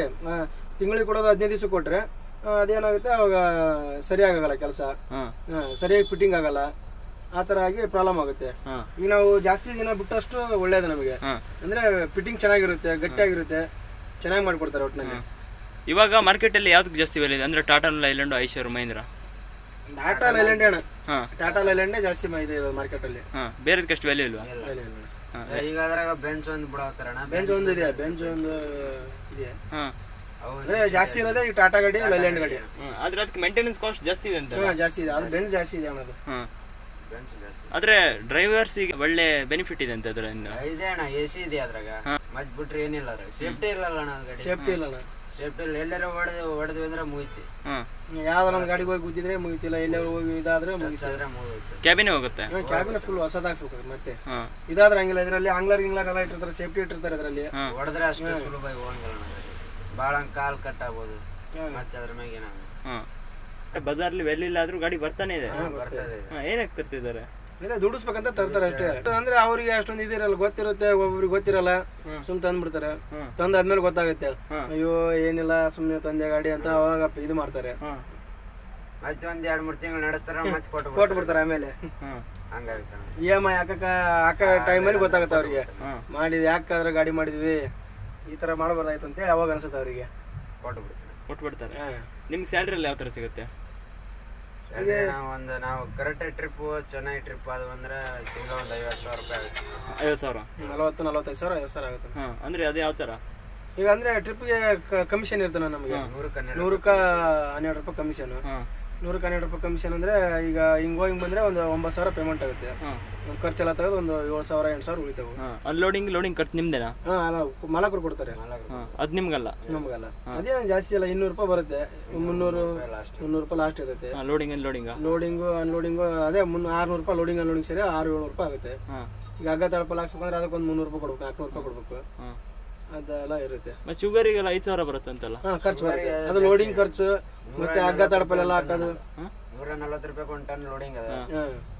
D: ತಿಂಗಳಿಗೆ ಕೊಡೋದು ಹದಿನೈದು ದಿವಸ ಕೊಟ್ರೆ ಅದೇನಾಗುತ್ತೆ ಅವಾಗ ಸರಿಯಾಗಲ್ಲ ಕೆಲಸ. ಸರಿಯಾಗಿ ಫಿಟ್ಟಿಂಗ್ ಆಗಲ್ಲ. ಆ ಥರ ಆಗಿ ಪ್ರಾಬ್ಲಮ್ ಆಗುತ್ತೆ. ಈಗ ನಾವು ಜಾಸ್ತಿ ದಿನ ಬಿಟ್ಟಷ್ಟು ಒಳ್ಳೇದು ನಮಗೆ. ಅಂದ್ರೆ ಫಿಟ್ಟಿಂಗ್ ಚೆನ್ನಾಗಿರುತ್ತೆ ಗಟ್ಟಿಯಾಗಿರುತ್ತೆ ಚೆನ್ನಾಗಿ ಮಾಡ್ಕೊಡ್ತಾರೆ ಒಟ್ಟಿನಲ್ಲಿ
A: ಇವಾಗ ಮಾರ್ಕೆಟಲ್ಲಿ ಯಾವ್ದಕ್ಕೆ ಜಾಸ್ತಿ ಬೆಲೆ ಇದೆ? ಅಂದ್ರೆ ಟಾಟಾ ಲೈಲ್ಯಾಂಡ್ ಐಶ್ವರ್ ಮಹೀಂದ್ರ
D: ಟಾಟಾ ಲೈಲ್ಯಾಂಡ್ ಅಣ್ಣ?
A: ಹಾಂ.
D: ಟಾಟಾ ಲೈಲ್ಯಾಂಡೇ ಜಾಸ್ತಿ ಇದೆ ಮಾರ್ಕೆಟ್ ಅಲ್ಲಿ.
A: ಹಾಂ ಬೇರೆದಕ್ಕೆ ಅಷ್ಟು ವ್ಯಾಲ್ಯೂ ಇಲ್ವಾ?
B: ಈಗ ಅದ್ರಾಗ ಬೆಂಚ್ ಒಂದು ಬಿಡತ್ತಾರ
D: ಬೆಂಚ್ ಒಂದು ಇದೆ ಬೆಂಚ್ ಒಂದು ಇದೆ
A: ಹಾಂ.
B: ಅವು
D: ಅಂದ್ರೆ ಜಾಸ್ತಿ ಇರೋದೇ ಈ ಟಾಟಾ ಗಾಡಿ ಲೈಲ್ಯಾಂಡ್ ಗಾಡಿ
A: ಆದ್ರೆ ಅದಕ್ಕೆ ಮೇಂಟೆನೆನ್ಸ್ ಕಾಸ್ಟ್ ಜಾಸ್ತಿ ಇದೆ ಅಂತ
D: ಹಾ ಜಾಸ್ತಿ ಇದೆ. ಅದು ಬೆಂಚ್ ಜಾಸ್ತಿ ಇದೆ ಅನ್ನೋದು
A: ಅದು
B: ಬೆಂಚ್ ಜಾಸ್ತಿ.
A: ಡ್ರೈವರ್ಸ್ ಡ್ರೈವರ್ಸಿಗೆ ಒಳ್ಳೆ ಬೆನಿಫಿಟ್ ಇದೆ ಅಂತ ಅದರಿಂದ
B: ಇದೆ ಅಣ್ಣ ಎ ಸಿ ಇದೆ ಅದ್ರಾಗ. ಮತ್ ಬಿಟ್ರೆ ಏನಿಲ್ಲ ಅದ್ರಾಗ. ಸೇಫ್ಟಿ ಇಲ್ಲ ಅಣ್ಣ
D: ಸೇಫ್ಟಿ ಇಲ್ಲ ಅಣ್ಣ
B: ಸೇಫ್ಟಿ ಎಲ್ಲರೂ ಹೊಡೆದು ಹೊಡೆದ್ವಿ ಅಂದ್ರೆ ಮುಗಿತಿ.
A: ಹಾಂ.
D: ಯಾವ್ದಾರ ಒಂದು ಗಾಡಿಗೆ ಹೋಗಿ ಗುದ್ದಿದ್ರೆ ಮುಗಿತಿಲ್ಲ. ಎಲ್ಲರೂ ಹೋಗಿ ಇದಾದ್ರೆ ಮುಗಿತು.
B: ಕ್ಯಾಬಿನ್ ಮುಗಿದೋಯ್ತು
A: ಕ್ಯಾಬಿನೇ ಹೋಗುತ್ತೆ.
D: ಕ್ಯಾಬಿನ್ ಫುಲ್ ಹೊಸದಾಗ್ಸ್ಬೇಕು ಮತ್ತೆ.
A: ಹಾಂ.
D: ಇದಾದ್ರೆ ಹಂಗಿಲ್ಲ. ಇದರಲ್ಲಿ ಆಂಗ್ಲರ್ ಗಿಂಗ್ಲರ್ ಎಲ್ಲ ಇಟ್ಟಿರ್ತಾರೆ ಸೇಫ್ಟಿ ಇಟ್ಟಿರ್ತಾರೆ ಇದರಲ್ಲಿ.
A: ಹಾಂ.
B: ಹೊಡೆದ್ರೆ ಅಷ್ಟು ಸುಲಭವಾಗಿ ಹೋಗಂಗಿಲ್ಲ ಭಾಳ ಕಾಲ್ ಕಟ್ ಆಗ್ಬೋದು. ಮತ್ತೆ ಅದ್ರ ಮ್ಯಾಗ ಏನಾಗುತ್ತೆ
A: ಬಜಾರ್ ಬಜಾರ್ಲಿ ವೆಲ್ ಇಲ್ಲ ಆದ್ರೂ ಗಾಡಿ ಬರ್ತಾನೆ ಇದೆ. ಏನಕ್ಕೆ ತರ್ತಿದ್ದಾರೆ
D: ಇಲ್ಲ ದುಡಿಸ್ಬೇಕಂತ ತರ್ತಾರೆ ಅಷ್ಟೇ. ಅಂದ್ರೆ ಅವ್ರಿಗೆ ಅಷ್ಟೊಂದು ಇದಿರಲ್ಲ ಗೊತ್ತಿರುತ್ತೆ ಒಬ್ಬೊಬ್ರಿಗೆ ಗೊತ್ತಿರಲ್ಲ ಸುಮ್ ತಂದ್ಬಿಡ್ತಾರೆ. ತಂದಾದ್ಮೇಲೆ ಗೊತ್ತಾಗುತ್ತೆ. ಅಯ್ಯೋ ಏನಿಲ್ಲ ಸುಮ್ನೆ ತಂದೆ ಗಾಡಿ ಅಂತ ಅವಾಗ ಇದು ಮಾಡ್ತಾರೆ.
B: ಮತ್ತೆ ಒಂದ್ ಎರಡ್ ಮೂರ್ ತಿಂಗಳು ನಡೆಸ್ತಾರ ಮತ್ತೆ ಕೊಟ್ಟು
D: ಕೊಟ್ಬಿಡ್ತಾರೆ ಆಮೇಲೆ. ಇ ಎಂ ಐ ಹಾಕ ಟೈಮಲ್ಲಿ ಗೊತ್ತಾಗುತ್ತೆ ಅವ್ರಿಗೆ.
A: ಮಾಡಿದ್ವಿ
D: ಮಾಡಿದ್ ಯಾಕಾದ್ರೆ ಗಾಡಿ ಮಾಡಿದ್ವಿ ಈ ತರ ಮಾಡಬಾರ್ದಾಯ್ತು ಅಂತೇಳಿ ಅವಾಗ ಅನ್ಸುತ್ತೆ ಅವರಿಗೆ.
B: ಕೊಟ್ಟು
A: ಕೊಟ್ಬಿಡ್ತಾರೆ. ನಿಮ್ಗೆ ಸ್ಯಾಲ್ರಿ ಎಲ್ಲ ಯಾವ ತರ ಸಿಗುತ್ತೆ?
B: ಸ್ಯಾಲ್ರಿ ನಾವು ಒಂದು ನಾವು ಕರೆಕ್ಟ್ ಟ್ರಿಪ್ ಚೆನ್ನಾಗಿ ಟ್ರಿಪ್ ಅದು ಅಂದ್ರೆ ತಿಂಗಳ ಒಂದು ಐವತ್ತು ಸಾವಿರ ರೂಪಾಯಿ ಆಗುತ್ತೆ.
A: ಐವತ್ತು ಸಾವಿರ?
D: ನಲವತ್ತು ನಲವತ್ತೈದು ಸಾವಿರ ಐವತ್ತು ಸಾವಿರ ಆಗುತ್ತೆ.
A: ಹಾಂ ಅಂದರೆ ಅದು ಯಾವ ಥರ
D: ಈಗ ಅಂದ್ರೆ ಟ್ರಿಪ್ಗೆ ಕಮಿಷನ್ ಇರ್ತದೆ ನಮಗೆ.
B: ನೂರಕ್ಕೆ ಹನ್ನೆರಡು
D: ನೂರಕ್ಕ ಹನ್ನೆರಡು ರೂಪಾಯಿ ಕಮಿಷನ್
A: ಹಾಂ.
D: ನೂರಕ್ಕೆ ಹನ್ನೆರಡು ರೂಪಾಯಿ ಕಮಿಷನ್ ಅಂದರೆ ಈಗ ಹಿಂಗೆ ಹೋಗಿ ಬಂದರೆ ಒಂದು ಒಂಬತ್ತು ಸಾವಿರ ಪೇಮೆಂಟ್ ಆಗುತ್ತೆ. ಖರ್ಚೆಲ್ಲ ತೆಗೆದು ಒಂದು ಏಳು ಸಾವಿರ ಎಂಟು ಸಾವಿರ ಉಳಿತಾವೆ.
A: ಹಾಂ. ಅನ್ಲೋಡಿಂಗ್ ಲೋಡಿಂಗ್ ಖರ್ಚು ನಿಮ್ದೇನಾ?
D: ಹಾಂ ಅಲ್ಲ ಮಾಲಕರು ಕೊಡ್ತಾರೆ.
A: ಅದು ನಿಮ್ಗಲ್ಲ?
D: ನಮಗಲ್ಲ. ಅದೇ ಜಾಸ್ತಿ ಅಲ್ಲ ಇನ್ನೂರು ರೂಪಾಯಿ ಬರುತ್ತೆ. ಮುನ್ನೂರು ಮುನ್ನೂರು ರೂಪಾಯಿ ಲಾಸ್ಟ್ ಇರುತ್ತೆ.
A: ಲೋಡಿಂಗ್ ಅನ್ಲೋಡಿಂಗ್
D: ಲೋಡಿಂಗು ಅನ್ಲೋಡಿಂಗು ಅದೇ ಮುನ್ನ ಆರ್ನೂರು ರೂಪಾಯಿ ಲೋಡಿಂಗ್ ಅನ್ಲೋಡಿಂಗ್ ಸೇರಿ ಆರು ಏಳ್ನೂರು ರೂಪಾಯಿ ಆಗುತ್ತೆ.
A: ಹಾಂ.
D: ಈಗ ಹಗ್ಗ ತಳಪಲ್ಲಿ ಹಾಕ್ಸ್ಬೇಕಂದ್ರೆ ಅದಕ್ಕೆ ಒಂದು ಮುನ್ನೂರು ರೂಪಾಯಿ ಕೊಡ್ಬೇಕು ನಾಲ್ಕುನೂರು ರೂಪಾಯಿ ಕೊಡ್ಬೇಕು. ಅದೆಲ್ಲ ಇರುತ್ತೆ.
A: ಮತ್ತು ಶುಗರಿಗೆಲ್ಲ ಐದು ಸಾವಿರ ಬರುತ್ತಂತಲ್ಲ
D: ಹಾ ಖರ್ಚು ಬರುತ್ತೆ. ಅದು ಲೋಡಿಂಗ್ ಖರ್ಚು ಮತ್ತೆ ಹಗ್ಗ ಎಲ್ಲಾ ಹಾಕೋದು.
B: ನೂರ ನಲ್ವತ್ತು ರೂಪಾಯಿ ಒಂದು ಟನ್ ಲೋಡಿಂಗ್ ಅದ.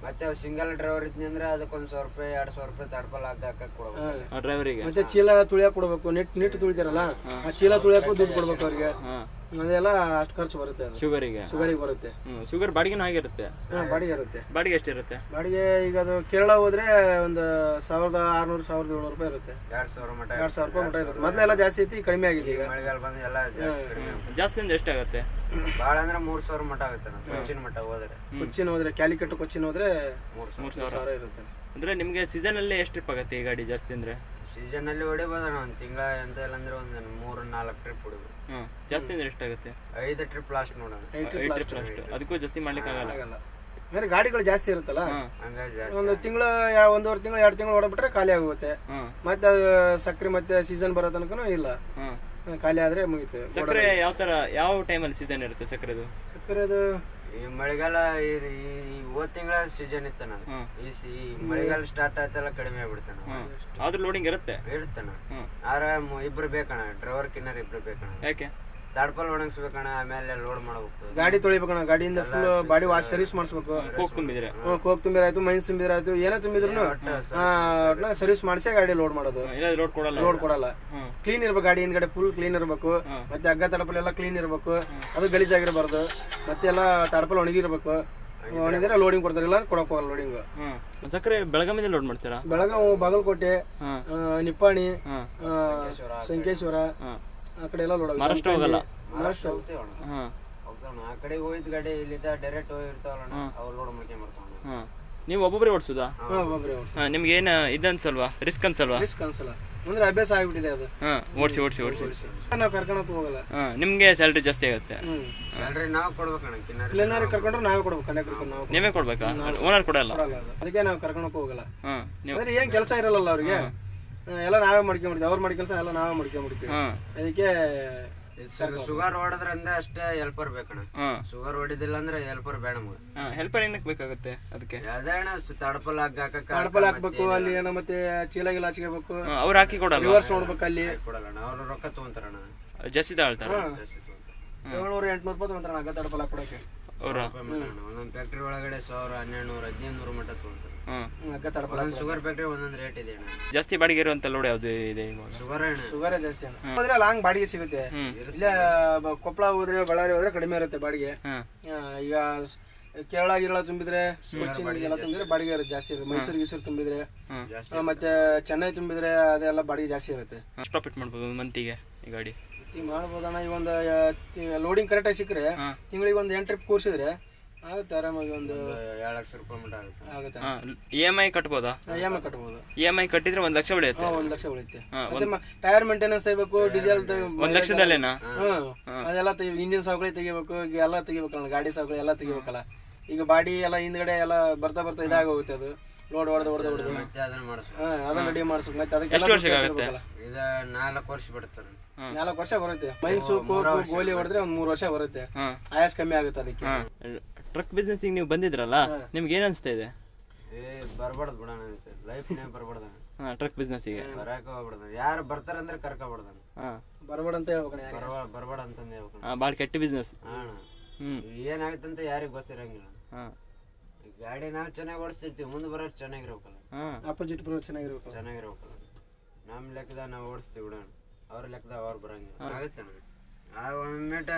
B: ಮತ್ತೆ ಸಿಂಗಲ್ ಡ್ರೈವರ್ ಇದ್ನಿ ಅಂದ್ರೆ ಅದಕ್ಕೊಂದು ಸಾವಿರ ರೂಪಾಯಿ ಎರಡು ಸಾವಿರ ರೂಪಾಯಿ ತಡ್ಪಲ್ ಹಾಕಿ ಹಾಕಕ್ ಕೊಡ್ಬೇಕು
A: ಆ ಡ್ರೈವರಿಗೆ
D: ಮತ್ತೆ ಚೀಲ ತುಳಿಯಾಕ ಕೊಡ್ಬೇಕು. ನೆಟ್ ನೆಟ್ ತುಳಿತಾರಲ್ಲ? ಆ ಚೀಲ ತುಳಿಯಕ್ಕೂ ದುಡ್ಡು ಕೊಡ್ಬೇಕು ಅವ್ರಿಗೆ.
A: ಹಾಂ.
D: ಅದೆಲ್ಲ ಅಷ್ಟು ಖರ್ಚು ಬರುತ್ತೆ ಅದು.
A: ಶುಗರಿಗೆ
D: ಶುಗರಿಗೆ ಬರುತ್ತೆ.
A: ಹ್ಞೂ ಶುಗರ್ ಬಾಡಿಗೆನೂ ಆಗಿರುತ್ತೆ.
D: ಹಾ ಬಾಡಿಗೆ ಇರುತ್ತೆ.
A: ಬಾಡಿಗೆ ಎಷ್ಟಿರುತ್ತೆ?
D: ಬಾಡಿಗೆ ಈಗ ಅದು ಕೇರಳ ಹೋದ್ರೆ ಒಂದು ಸಾವಿರದ ಆರ್ನೂರು ಸಾವಿರದ ಏಳ್ನೂರು ರೂಪಾಯಿ ಇರುತ್ತೆ.
B: ಎರಡ್ ಸಾವಿರ ಮಟ್ಟ
D: ಎರಡು ಸಾವಿರ ರೂಪಾಯಿ ಮಟ್ಟ ಇರುತ್ತೆ. ಮೊದಲೆಲ್ಲ ಜಾಸ್ತಿ ಐತಿ ಕಡಿಮೆ ಆಗಿದೆ ಈಗ
B: ಮಳೆಗಾಲ ಬಂದು ಎಲ್ಲ ಜಾಸ್ತಿ ಕಡಿಮೆ
A: ಜಾಸ್ತಿ ಅಂದ್ರೆ ಎಷ್ಟಾಗುತ್ತೆ?
B: ಭಾಳ ಅಂದ್ರೆ ಮೂರ್ ಸಾವಿರ ಮಟ ಆಗುತ್ತೆ ಕೊಚ್ಚಿನ ಮಟ್ಟ ಹೋದ್ರೆ.
D: ಕೊಚ್ಚಿನ ಹೋದ್ರೆ ಕ್ಯಾಲಿಕಟ್ ಕೊಚ್ಚಿನ ಹೋದ್ರೆ
B: ಮೂರು ಸಾವಿರ.
A: ಸಾವಿರ
D: ಇರುತ್ತೆ.
A: ಅಂದರೆ ನಿಮಗೆ ಸೀಸನಲ್ಲಿ ಎಷ್ಟು ಟ್ರಿಪ್ ಆಗುತ್ತೆ ಈ ಗಾಡಿ ಜಾಸ್ತಿ ಅಂದ್ರೆ?
B: ಸೀಸನ್ ಅಲ್ಲಿ ಹೊಡಿಬೋದಣ್ಣ ಒಂದು ತಿಂಗಳ ಎಂತ ಇಲ್ಲ ಅಂದ್ರೆ ಒಂದು ಮೂರು ನಾಲ್ಕು ಟ್ರಿಪ್ ಹೊಡಿಬೋದು.
A: ಹಾಂ ಜಾಸ್ತಿ ಅಂದ್ರೆ ಎಷ್ಟಾಗುತ್ತೆ
B: ಐದು ಟ್ರಿಪ್ ಲಾಸ್ಟ್ ನೋಡೋಣ.
D: ಐದು
A: ಟ್ರಿಪ್ ಲಾಸ್ಟ್ ಅದಕ್ಕೂ ಜಾಸ್ತಿ ಮಾಡ್ಲಿಕ್ಕೆ ಆಗಲ್ಲ?
D: ಅಂದ್ರೆ ಗಾಡಿಗಳು ಜಾಸ್ತಿ ಇರುತ್ತಲ್ಲ? ಒಂದು ತಿಂಗಳು ಒಂದೂವರೆ ತಿಂಗಳು ಎರಡು ತಿಂಗಳು ಓಡಬಿಟ್ರೆ ಖಾಲಿ ಆಗುತ್ತೆ ಮತ್ತೆ ಅದು ಸಕ್ಕರೆ ಮತ್ತೆ ಸೀಸನ್ ಬರೋ ತನಕನೂ ಇಲ್ಲ. ಖಾಲಿ ಆದ್ರೆ ಮುಗೀತು.
A: ಸಕ್ಕರೆ ಯಾವ ತರ ಯಾವ ಟೈಮಲ್ಲಿ ಸೀಸನ್ ಇರುತ್ತೆ ಸಕ್ಕರೆದು
D: ಸಕ್ಕರೆ ಅದು
B: ಈ ಮಳೆಗಾಲ ಈ ಹೋದ ತಿಂಗಳ ಸೀಸನ್ ಇತ್ತ ನಾನು ಈ ಸಿ- ಈ ಮಳೆಗಾಲ ಸ್ಟಾರ್ಟ್ ಆಯ್ತಲ್ಲ ಕಡಿಮೆ ಆಗ್ಬಿಡ್ತಾನ
A: ಆದ್ರೂ ಲೋಡಿಂಗ್ ಇರುತ್ತೆ.
B: ಇಬ್ರು ಬೇಕಣ್ಣ ಡ್ರೈವರ್ ಕಿನ್ನರ್ ಇಬ್ರು ಬೇಕಣ್ಣ.
A: ಯಾಕೆ?
B: ತಾಡ್ಪಲ್ ಒಣಗಿಸ್ಬೇಕಣ್ಣ ಆಮೇಲೆ ಲೋಡ್ ಮಾಡ್ಬೇಕು.
D: ಗಾಡಿ ತೊಳಿಬೇಕಣ್ಣ ಗಾಡಿಯಿಂದ ಫುಲ್ ಬಾಡಿ ವಾಶ್ ಸರ್ವಿಸ್ ಮಾಡಿಸ್ಬೇಕು.
A: ಕೋಕ್ ತುಂಬಿದ್ರೆ?
D: ಕೋಕ್ ತುಂಬಿರಾಯ್ತು ಮೈನ್ಸ್ ತುಂಬಿರಾಯ್ತು ಏನೇ ತುಂಬಿದ್ರು ಸರ್ವಿಸ್ ಮಾಡಿಸೇ ಗಾಡಿ ಲೋಡ್ ಮಾಡೋದು.
A: ಲೋಡ್ ಕೊಡಲ್ಲ.
D: ಲೋಡ್ ಕೊಡಲ್ಲ. ಕ್ಲೀನ್ ಇರ್ಬೇಕು ಗಾಡಿ ಹಿಂದ್ಗಡೆ ಫುಲ್ ಕ್ಲೀನ್ ಇರಬೇಕು. ಮತ್ತೆ ಹಗ್ಗ ತಡಪಲ್ ಎಲ್ಲ ಕ್ಲೀನ್ ಇರಬೇಕು. ಅದು ಗಲೀಜಾಗಿರಬಾರ್ದು. ಮತ್ತೆ ಎಲ್ಲ ತಡಪಲ್ ಒಣಗಿರ್ಬೇಕು. ಒಣಗಿದ್ರೆ ಲೋಡಿಂಗ್ ಕೊಡ್ತಾರೆ ಇಲ್ಲ ಕೊಡಕ್ ಹೋಗಲ್ಲ ಲೋಡಿಂಗ್
A: ಸಕ್ಕರೆ ಬೆಳಗಾವಿಂದ ಲೋಡ್ ಮಾಡ್ತೀರಾ?
D: ಬೆಳಗಾವಿ ಬಾಗಲಕೋಟೆ ನಿಪ್ಪಾಣಿ ಸಂಕೇಶ್ವರ ಆ ಕಡೆ ಎಲ್ಲ ಲೋಡ್
A: ಮಹಾರಾಷ್ಟ್ರ ಹೋಗಲ್ಲ?
B: ಮಹಾರಾಷ್ಟ್ರ ಹೋಗ್ತೇವಣ್ಣ
A: ಹಾಂ.
B: ಹೋಗ್ತಾವಣ್ಣ. ಆ ಕಡೆ ಹೋಗಿದ್ ಗಾಡಿ ಇಲ್ಲಿದ್ದ ಡೈರೆಕ್ಟ್ ಹೋಗಿರ್ತಾವಲ್ಲ ಅವ್ರು ಲೋಡ್ ಮಾಡ್ಕೊಂಬರ್ತಾವಣ್ಣ
A: ಹಾಂ. ನೀವು ಒಬ್ಬೊಬ್ಬರೇ ಓಡಿಸೋದಾ?
D: ಹಾ ಒಬ್ಬೊಬ್ರೆ
A: ಹಾಂ ನಿಮ್ಗೆ ಏನು ಇದು ಅನ್ಸಲ್ವಾ? ರಿಸ್ಕ್ ಅನ್ಸಲ್ವಾ?
D: ರಿಸ್ಕ್ ಅನ್ಸಲ್ಲ. ಅಂದ್ರೆ ಅಭ್ಯಾಸ ಆಗ್ಬಿಟ್ಟಿದೆ ಅದು.
A: ಹಾಂ ಓಡಿಸಿ ಓಡಿಸಿ ಓಡಿಸಿ.
D: ನಾವು ಕರ್ಕೊಳಕ್ ಹೋಗಲ್ಲ.
A: ಹಾಂ ನಿಮಗೆ ಸ್ಯಾಲ್ರಿ ಜಾಸ್ತಿ ಆಗುತ್ತೆ.
B: ಸ್ಯಾಲ್ರಿ ನಾವು ಕೊಡ್ಬೇಕಣ್ಣ
D: ಕ್ಲೀನರ್ ಕರ್ಕೊಂಡ್ರೆ ನಾವೇ ಕೊಡ್ಬೇಕು. ಕಂಡಕ್ಟರ್ ನಾವು
A: ನೀವೇ ಕೊಡ್ಬೇಕಾ? ಓನರ್ ಕೊಡಲ್ಲ?
D: ಕೊಡಲ್ಲ ಅದಕ್ಕೆ ನಾವು ಕರ್ಕೊಳಕ್ ಹೋಗಲ್ಲ.
A: ಹಾಂ ನೀವು
D: ಅಂದ್ರೆ ಏನ್ ಕೆಲಸ ಇರಲ್ಲ ಅವ್ರಿಗೆ? ಎಲ್ಲ ನಾವೇ ಮಾಡ್ಕೊಂಡ್ಬಿಡ್ತೀವಿ ಅವ್ರು ಮಾಡಿ ಕೆಲಸ ಎಲ್ಲ ನಾವೇ ಮಾಡ್ಕೊಂಡ್ಬಿಡ್ತೀವಿ
A: ಹಾಂ
D: ಅದಕ್ಕೆ
B: ಶುಗರ್ ಹೊಡೆದ್ರೆ ಅಂದ್ರೆ ಅಷ್ಟೇ ಹೆಲ್ಪರ್ ಬೇಕಣ್ಣ.
A: ಹಾಂ
B: ಶುಗರ್ ಹೊಡಿದಿಲ್ಲ ಅಂದ್ರೆ ಹೆಲ್ಪರ್ ಬೇಡ ನಮ್ಗೆ.
A: ಹೆಲ್ಪರ್ ಏನಕ್ಕೆ ಬೇಕಾಗುತ್ತೆ ಅದಕ್ಕೆ?
B: ಅದೇ ಅಣ್ಣ ಸ- ತಡಪಲ್ ಹಾಕಕ್ಕ
D: ತಡಪಲ್ ಹಾಕ್ಬೇಕು ಅಲ್ಲಿ ಏನೋ ಮತ್ತೆ ಚೀಲ ಗಿಲ ಹಚ್ಕೋಬೇಕು.
A: ಹಾಂ ಅವ್ರು ಹಾಕಿ ಕೊಡಲ್ಲ
D: ರಿವರ್ಸ್ ನೋಡ್ಬೇಕು ಅಲ್ಲಿ.
B: ಕೊಡಲ್ಲಣ್ಣ ಅವ್ರು ರೊಕ್ಕ ತಗೊಂತಾರಣ
A: ಜಾಸ್ತಿ ತಾಳ್ತಾರ?
B: ಜಾಸ್ತಿ ತಗೊಂತಾರೆ.
D: ಏಳ್ನೂರು ಎಂಟ್ನೂರು ರೂಪಾಯಿ ತಗೊಂತಾರೆ ಹಗ್ಗ ತಡಪಲ್ ಹಾಕೊಡಕ್ಕೆ
A: ಅವರ?
B: ಒಂದೊಂದು ಫ್ಯಾಕ್ಟ್ರಿ ಒಳಗಡೆ ಸಾವಿರ ಹನ್ನೆರಡು ನೂರು ಹದಿನೈದು ನೂರು ಮಟ್ಟ ತಗೊಂತಾರೆ. ಒಂದೊಂದು ಶುಗರ್ ಫ್ಯಾಕ್ಟ್ರಿ ಒಂದೊಂದು ರೇಟ್ ಇದೆ ಅಣ್ಣ.
A: ಜಾಸ್ತಿ ಬಾಡಿಗೆ ಇರುವಂತ ಲೋಡ್ ಯಾವ್ದು ಇದೆ ಇವಾಗ
B: ಶುಗರ್ ಅಣ್ಣ.
D: ಶುಗರೇ ಜಾಸ್ತಿ ಹೋದ್ರೆ ಲಾಂಗ್ ಬಾಡಿಗೆ ಸಿಗುತ್ತೆ. ಇಲ್ಲ ಕೊಪ್ಪಳ ಹೋದ್ರೆ ಬಳ್ಳಾರಿ ಹೋದ್ರೆ ಕಡಿಮೆ ಇರುತ್ತೆ ಬಾಡಿಗೆ.
A: ಹಾಂ
D: ಈಗ ಕೇರಳ ಗಿರಳ ತುಂಬಿದ್ರೆ ಎಲ್ಲ ತುಂಬಿದ್ರೆ ಬಾಡಿಗೆ ಇರುತ್ತೆ ಜಾಸ್ತಿ ಇರುತ್ತೆ. ಮೈಸೂರು ಗೀಸೂರು ತುಂಬಿದ್ರೆ
B: ಜಾಸ್ತಿ
D: ಮತ್ತೆ ಚೆನ್ನೈ ತುಂಬಿದ್ರೆ ಅದೆಲ್ಲ ಬಾಡಿಗೆ ಜಾಸ್ತಿ ಇರುತ್ತೆ.
A: ಪ್ರಾಫಿಟ್ ಮಾಡ್ಬೋದು ಮಂತಿಗೆ ಈ ಗಾಡಿ.
D: ಈಗ ಮಾಡ್ಬೋದಣ್ಣ ಈ ಒಂದು ಲೋಡಿಂಗ್ ಕರೆಕ್ಟಾಗಿ ಸಿಕ್ಕರೆ ತಿಂಗಳಿಗೆ ಒಂದು ಎಂಟು ಟ್ರಿಪ್ ಕೂರಿಸಿದ್ರೆ ಆಗುತ್ತೆ ಆರಾಮಾಗಿ ಒಂದು
B: ಎರಡು ಲಕ್ಷ ರೂಪಾಯಿ ಮಟ ಆಗುತ್ತೆ.
D: ಆಗುತ್ತೆ.
A: ಇ ಎಂ ಐ ಕಟ್ಬೋದಾ?
D: ಇ ಎಂ ಐ ಕಟ್ಬೋದು.
A: ಇ ಎಂ ಐ ಕಟ್ಟಿದ್ರೆ ಒಂದ್ ಲಕ್ಷ ಉಳಿಯುತ್ತೆ
D: ಒಂದು ಲಕ್ಷ ಉಳಿಯುತ್ತೆ ಟೈರ್ ಮೇಂಟೆನೆನ್ಸ್ ತೆಗಿಬೇಕು ಡೀಸೆಲ್
A: ಒಂದು ಲಕ್ಷದಲ್ಲೇನಾ?
D: ಅದೆಲ್ಲ ತೆಗಿ ಇಂಜಿನ್ ಸವಕಳಿ ತೆಗಿಬೇಕು ಈಗ ಎಲ್ಲ ತೆಗಿಬೇಕಲ್ಲ ಗಾಡಿ ಸವಕಳಿ ಎಲ್ಲ ತೆಗಿಬೇಕಲ್ಲ. ಈಗ ಬಾಡಿ ಎಲ್ಲ ಹಿಂದ್ಗಡೆ ಎಲ್ಲ ಬರ್ತಾ ಬರ್ತಾ ಇದಾಗ ಹೋಗುತ್ತೆ ಅದು. ಲೋಡ್ ಹೊಡೆದು ಹೊಡೆದು ಹೊಡೆದು.
B: ಮತ್ತೆ ಅದನ್ನ ಮಾಡಿಸ್ಬೇಕು.
D: ಹಾ ಅದನ್ನ ರೆಡಿ ಮಾಡಿಸ್ಬೇಕು. ಮತ್ತೆ ಅದಕ್ಕೆ
A: ಎಷ್ಟು ವರ್ಷಕ್ಕೆ ಆಗುತ್ತೆ?
B: ಇದು ನಾಲ್ಕು ವರ್ಷ ಬಿಡುತ್ತೆ
D: ನಾಲ್ಕು ವರ್ಷ ಬರುತ್ತೆ. ಮೈಸೂರು ಕೋಕು ಗೋಲಿ ಹೊಡೆದ್ರೆ ಒಂದ್ ಮೂರು ವರ್ಷ ಬರುತ್ತೆ. ಆಯಾಸ್ ಕಮ್ಮಿ ಆಗುತ್ತೆ ಅದಕ್ಕೆ.
A: ಟ್ರಕ್ ಬಿಸ್ನೆಸ್ ನೀವು ಬಂದಿದ್ರಲ್ಲ ನಿಮ್ಗೆ ಏನ್ ಅನಿಸ್ತಾ ಇದೆ?
B: ಏ ಬರ್ಬಾರ್ದು ಬಿಡೋಣ ಲೈಫ್ನೇ ಬರ್ಬಾರ್ದಣ್ಣ
A: ಹಾಂ ಟ್ರಕ್ ಬಿಸ್ನೆಸ್ಸಿಗೆ
B: ಬರಕ ಹೋಗ್ಬಿಡ್ದ ಯಾರು ಬರ್ತಾರಂದ್ರೆ ಕರ್ಕೊಬಿಡ್ದಣ್ಣ
A: ಹಾಂ.
D: ಬರ್ಬೇಡ ಅಂತ
B: ಬರ್ಬಾರ್ದು ಬರ್ಬೇಡ ಅಂತಂದು ಹೇಳ್ಬೇಕು.
A: ಹಾಂ ಭಾಳ ಕೆಟ್ಟ ಬಿಸ್ನೆಸ್
B: ಏನಾಗುತ್ತೆ
A: ಹ್ಞೂ
B: ಏನಾಗುತ್ತಂತ ಯಾರಿಗೆ ಗೊತ್ತಿರಂಗಿಲ್ಲ.
A: ಹಾಂ.
B: ಗಾಡಿ ನಾವು ಚೆನ್ನಾಗಿ ಓಡಿಸ್ತಿರ್ತೀವಿ ಮುಂದೆ ಬರೋರು ಚೆನ್ನಾಗಿರ್ಬೇಕಲ್ಲ
A: ಹಾಂ.
D: ಅಪೋಸಿಟ್ ಬರೋ ಚೆನ್ನಾಗಿರ್ಬೇಕು.
B: ಚೆನ್ನಾಗಿರ್ಬೇಕಲ್ಲ ನಮ್ಮ ಲೆಕ್ಕದ ನಾವು ಓಡಿಸ್ತೀವಿ ಬಿಡೋಣ. ಅವ್ರ ಲೆಕ್ಕದ ಅವ್ರು ಬರಂಗಿಲ್ಲ. ಆಗುತ್ತಣ್ಣ ಆ ಒಮ್ಮೆಟ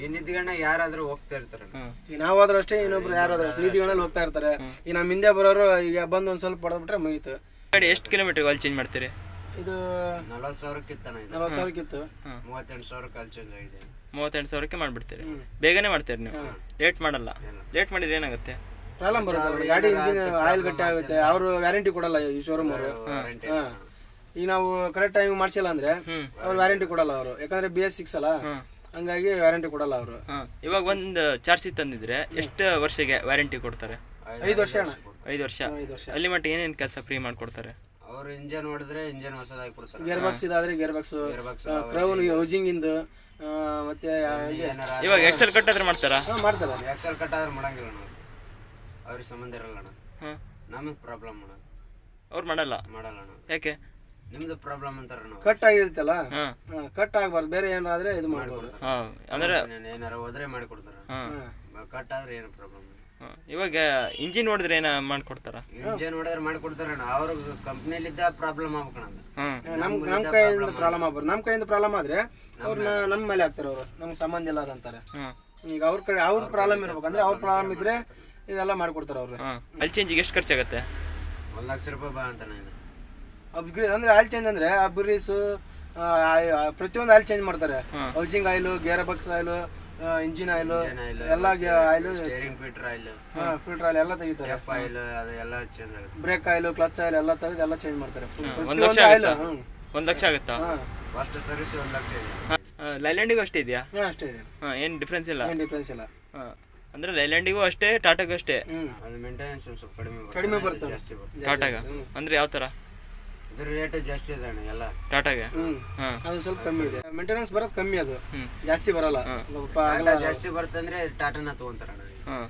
B: ಈ ನಿದ್ಗಣ್ಣ ಯಾರಾದ್ರೂ ಹೋಗ್ತಾ
A: ಇರ್ತಾರೆ.
D: ಈಗ ನಾವು ಆದ್ರೂ ಅಷ್ಟೇ ಇನ್ನೊಬ್ರು ಯಾರಾದ್ರೂ ಅಷ್ಟೇ. ಬೀದಿಗಳಲ್ಲಿ ಹೋಗ್ತಾ ಇರ್ತಾರೆ. ಈಗ ನಮ್ಮ ಹಿಂದೆ ಬರೋರು ಈಗ ಬಂದು ಒಂದ್ ಸ್ವಲ್ಪ ಹೊಡೆದ್ಬಿಟ್ರೆ ಮುಗೀತು.
A: ಗಾಡಿ ಎಷ್ಟು ಕಿಲೋಮೀಟರ್ ಅಲ್ಲಿ ಚೇಂಜ್ ಮಾಡ್ತೀರಿ?
D: ಇದು
B: ನಲವತ್ತು ಸಾವಿರಕ್ಕಿತ್ತಣ ಇದು.
D: ನಲ್ವತ್ತು ಸಾವಿರಕ್ಕಿತ್ತು.
B: ಮೂವತ್ತೆಂಟು ಸಾವಿರ ಕಾಲ್ ಚೇಂಜ್ ಆಗಿದೆ.
A: ಮೂವತ್ತೆಂಟು ಸಾವಿರಕ್ಕೆ ಮಾಡ್ಬಿಡ್ತೀರಿ? ಬೇಗನೆ ಮಾಡ್ತೀರಿ ನೀವು? ಲೇಟ್ ಮಾಡಲ್ಲ. ಲೇಟ್ ಮಾಡಿದ್ರೆ ಏನಾಗುತ್ತೆ?
D: ಪ್ರಾಬ್ಲಮ್ ಬರುತ್ತೆ. ಗಾಡಿ ಇಂಜಿನ್ ಆಯಿಲ್ ಗಟ್ಟಿ ಆಗುತ್ತೆ. ಅವರು ವ್ಯಾರಂಟಿ ಕೊಡಲ್ಲ ಈ ಶೋರೂಮ್ ಅವರು ಈಗ ನಾವು ಕರೆಕ್ಟ್ ಟೈಮ್ ಮಾಡ್ಸಿಲ್ಲ ಅಂದ್ರೆ ಅವ್ರು ವ್ಯಾರಂಟಿ ಕೊಡಲ್ಲ ಅವರು. ಯಾಕಂದ್ರೆ ಬಿ ಎಸ್ ಸಿಕ್ಸ್ ಅಲ್ಲ. ಹಂಗಾಗಿ ವ್ಯಾರಂಟಿ ಕೊಡಲ್ಲ ಅವರು.
A: ಇವಾಗ ಒಂದು ಚಾರ್ಜಿ ತಂದಿದ್ರೆ ಎಷ್ಟು ವರ್ಷಕ್ಕೆ ವ್ಯಾರಂಟಿ ಕೊಡ್ತಾರೆ?
D: ಐದು ವರ್ಷ ಅಣ್ಣ.
A: ಐದು ವರ್ಷ.
D: ಐದು ವರ್ಷ.
A: ಅಲ್ಲಿ ಮಟ್ಟ ಏನೇನು ಕೆಲಸ ಫ್ರೀ ಮಾಡ್ಕೊಡ್ತಾರೆ?
B: ಅವ್ರು ಇಂಜನ್ ಹೊಡೆದ್ರೆ ಇಂಜನ್ ಹೊಸದಾಗಿ ಕೊಡ್ತಾರೆ.
D: Gear box ಇದಾದ್ರೆ gear box
B: box
D: crown housing ಇಂದು ಮತ್ತೆ
B: ಏನಾರ
A: ಇವಾಗ ಎಕ್ಸೆಲ್ ಕಟ್ಟಾದ್ರೆ ಮಾಡ್ತಾರಾ?
D: ಹಾ, ಮಾಡ್ತಾರೆ.
B: ಎಕ್ಸೆಲ್ ಕಟ್ ಆದ್ರೆ ಮಾಡಂಗಿಲ್ಲ ನಾವು ಅವ್ರಿಗೆ ಸಂಬಂಧ ಇರಲ್ಲ ಅಣ್ಣ.
A: ಹಾಂ.
B: ನಮಗೆ ಪ್ರಾಬ್ಲಮ್ ಮಾಡೋದು
A: ಅವ್ರು ಮಾಡಲ್ಲ?
B: ಮಾಡಲ್ಲ ಅಣ್ಣ.
A: ಯಾಕೆ?
B: ನಿಮ್ದು ಪ್ರಾಬ್ಲಮ್ ಅಂತಾರ ನಾವು.
D: ಕಟ್ ಆಗಿರುತ್ತಲ್ಲ
A: ಹಾಂ.
D: ಕಟ್ ಆಗ್ಬಾರ್ದು. ಬೇರೆ ಏನಾದ್ರೆ ಇದು ಮಾಡ್ಬೋದು.
A: ಹಾಂ ಅಂದ್ರೆ
B: ಏನಾರ ಹೋದ್ರೆ ಮಾಡಿ ಕೊಡ್ತಾರ ಕಟ್ ಆದ್ರೆ ಏನು ಪ್ರಾಬ್ಲಮ್
A: ಹಾಂ ಇವಾಗ ಇಂಜಿನ್ ನೋಡಿದ್ರೆ ಏನ ಮಾಡ್ಕೊಡ್ತಾರ?
B: ಇಂಜನ್ ಹೊಡೆದ್ರೆ ಮಾಡ್ಕೊಡ್ತಾರ ಅವ್ರ ಕಂಪ್ನಿಲಿದ್ದ ಪ್ರಾಬ್ಲಮ್ ಆಗ್ಬೇಕಣ್ಣ
D: ನಮ್ ನಮ್ ಕೈಯಿಂದ ಪ್ರಾಬ್ಲಮ್ ಆಗ್ಬಾರ್ದು. ನಮ್ ಕೈಯಿಂದ ಪ್ರಾಬ್ಲಮ್ ಆದ್ರೆ ಅವ್ರನ್ನ ನಮ್ಮ ಮೇಲೆ ಹಾಕ್ತಾರೆ ಅವ್ರು. ನಮ್ಗೆ ಸಂಬಂಧ ಇಲ್ಲ
A: ಅಂತಾರೆ.
D: ಈಗ ಅವ್ರ ಕಡೆ ಅವ್ರ ಪ್ರಾಬ್ಲಮ್ ಇರ್ಬೇಕು ಅಂದ್ರೆ ಅವ್ರ ಪ್ರಾಬ್ಲಮ್ ಇದ್ರೆ ಇದೆಲ್ಲ ಮಾಡ್ಕೊಡ್ತಾರೆ ಅವ್ರು.
A: ಹಾಂ. ಅಲ್ಲಿ ಚೇಂಜಿಗೆ ಎಷ್ಟು ಖರ್ಚಾಗತ್ತೆ?
B: ಒಂದ್ ಲಕ್ಷ ರೂಪಾಯಿ ಬಾ ಅಂತ ಇದು.
D: ಅಪ್ಗ್ರೇಡ್ ಅಂದ್ರೆ ಆಯಿಲ್ ಚೇಂಜ್ ಅಂದ್ರೆ ಅಬ್ರೀಸು ಪ್ರತಿಯೊಂದು ಆಯಿಲ್ ಚೇಂಜ್ ಮಾಡ್ತಾರೆ. Housing oil gear box oil engine oil ಎಲ್ಲ oil
B: steering filter oil
D: filter oil ಎಲ್ಲ ತೆಗಿತಾರೆ.
B: ಎಫ್ ಆಯಿಲ್ ಅದೆಲ್ಲ ಎಲ್ಲ ಚೇಂಜ್ ಆಗುತ್ತೆ.
D: ಬ್ರೇಕ್ ಆಯಿಲ್ ಕ್ಲಚ್ ಆಯಿಲ್ ಎಲ್ಲ ತೆಗೆದು ಎಲ್ಲ ಚೇಂಜ್ ಮಾಡ್ತಾರೆ.
A: ಒಂದು ಲಕ್ಷ
D: ಆಯಿಲ್
A: ಆಗುತ್ತಾ ಒಂದು ಲಕ್ಷ ಆಗುತ್ತಾ?
B: ಫಸ್ಟ್ ಸರ್ವಿಸ್ ಒಂದ್ ಲಕ್ಷ ಇದೆ.
A: ಲೈಲ್ಯಾಂಡಿಗೂ ಅಷ್ಟೇ ಇದೆಯಾ?
D: ಹಾಂ ಅಷ್ಟೇ ಇದೆ.
A: ಹಾಂ ಏನು ಡಿಫ್ರೆನ್ಸ್ ಇಲ್ಲ?
D: ಏನು ಡಿಫ್ರೆನ್ಸ್ ಇಲ್ಲ.
A: ಹಾಂ ಅಂದ್ರೆ ಲೈಲ್ಯಾಂಡಿಗೂ ಅಷ್ಟೇ ಟಾಟಾಗೂ ಅಷ್ಟೇ?
B: ಅದು ಮೇಂಟೆನೆನ್ಸ್ ಸ್ವಲ್ಪ ಕಡಿಮೆ.
D: ಕಡಿಮೆ ಬರ್ತದೆ.
B: ಜಾಸ್ತಿ ಬರುತ್ತೆ
A: ಟಾಟಾಗ ಅಂದರೆ ಯಾವ ಥರ
B: ಇದ್ರ ರೇಟ್ ಜಾಸ್ತಿ ಇದೆ ಅಣ್ಣ ಎಲ್ಲ.
A: ಟಾಟಾಗೆ ಹಾಂ.
D: ಅದು ಸ್ವಲ್ಪ ಕಮ್ಮಿ ಇದೆ. ಮೇಂಟೆನೆನ್ಸ್ ಬರೋದು ಕಮ್ಮಿ ಅದು.
A: ಹ್ಮ್.
D: ಜಾಸ್ತಿ ಬರಲ್ಲ. ಸ್ವಲ್ಪ ಅಗಲ
B: ಜಾಸ್ತಿ ಬರ್ತಂದ್ರೆ ಟಾಟಾನ ತಗೊಂತಾರಣ್ಣ
A: ಹಾಂ.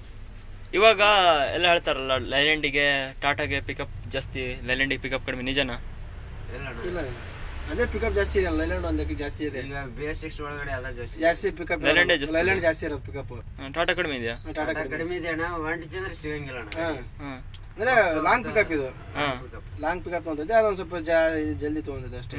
A: ಇವಾಗ ಎಲ್ಲ ಹೇಳ್ತಾರಲ್ಲ ಲೈಲ್ಯಾಂಡಿಗೆ ಟಾಟಾಗೆ ಪಿಕಪ್ ಜಾಸ್ತಿ ಲೈಲ್ಯಾಂಡಿಗೆ ಪಿಕಪ್ ಕಡಿಮೆ ನಿಜನಾ?
B: ಇಲ್ಲ ಅಣ್ಣ.
D: ಅದೇ ಪಿಕಪ್ ಜಾಸ್ತಿ ಇದೆ ಲೈಲ್ಯಾಂಡ್ ಒಂದಕ್ಕೆ ಜಾಸ್ತಿ ಇದೆ.
B: ಈಗ ಬಿ ಎಸ್ ಸಿಕ್ಸ್ ಒಳಗಡೆ ಅದ ಜಾಸ್ತಿ.
D: ಜಾಸ್ತಿ ಪಿಕಪ್
A: Leyland ಜಾಸ್ತಿ
D: ಲೈಲ್ಯಾಂಡ್ ಜಾಸ್ತಿ ಇರೋದು ಪಿಕಪ್
A: ಟಾಟಾ ಕಡಿಮೆ ಇದೆಯಾ?
D: ಟಾಟಾ
B: ಟಾಟಾ ಕಡಿಮೆ ಇದೆ. ಅಣ್ಣ. ಒಂಟಿ ಅಂದ್ರೆ ಸಿಗಂಗಿಲ್ಲ ಅಣ್ಣ.
D: ಹಾ.
A: ಹಾಂ.
D: ಅಂದ್ರೆ ಲಾಂಗ್ ಪಿಕಪ್ ಇದು. ಲಾಂಗ್ ಪಿಕಪ್ ತೊಗೊಂತೈತೆ ಅದೊಂದು ಸ್ವಲ್ಪ ಜಾ ಜಲ್ದಿ ತೊಗೊಂತೈತೆ ಅಷ್ಟೇ.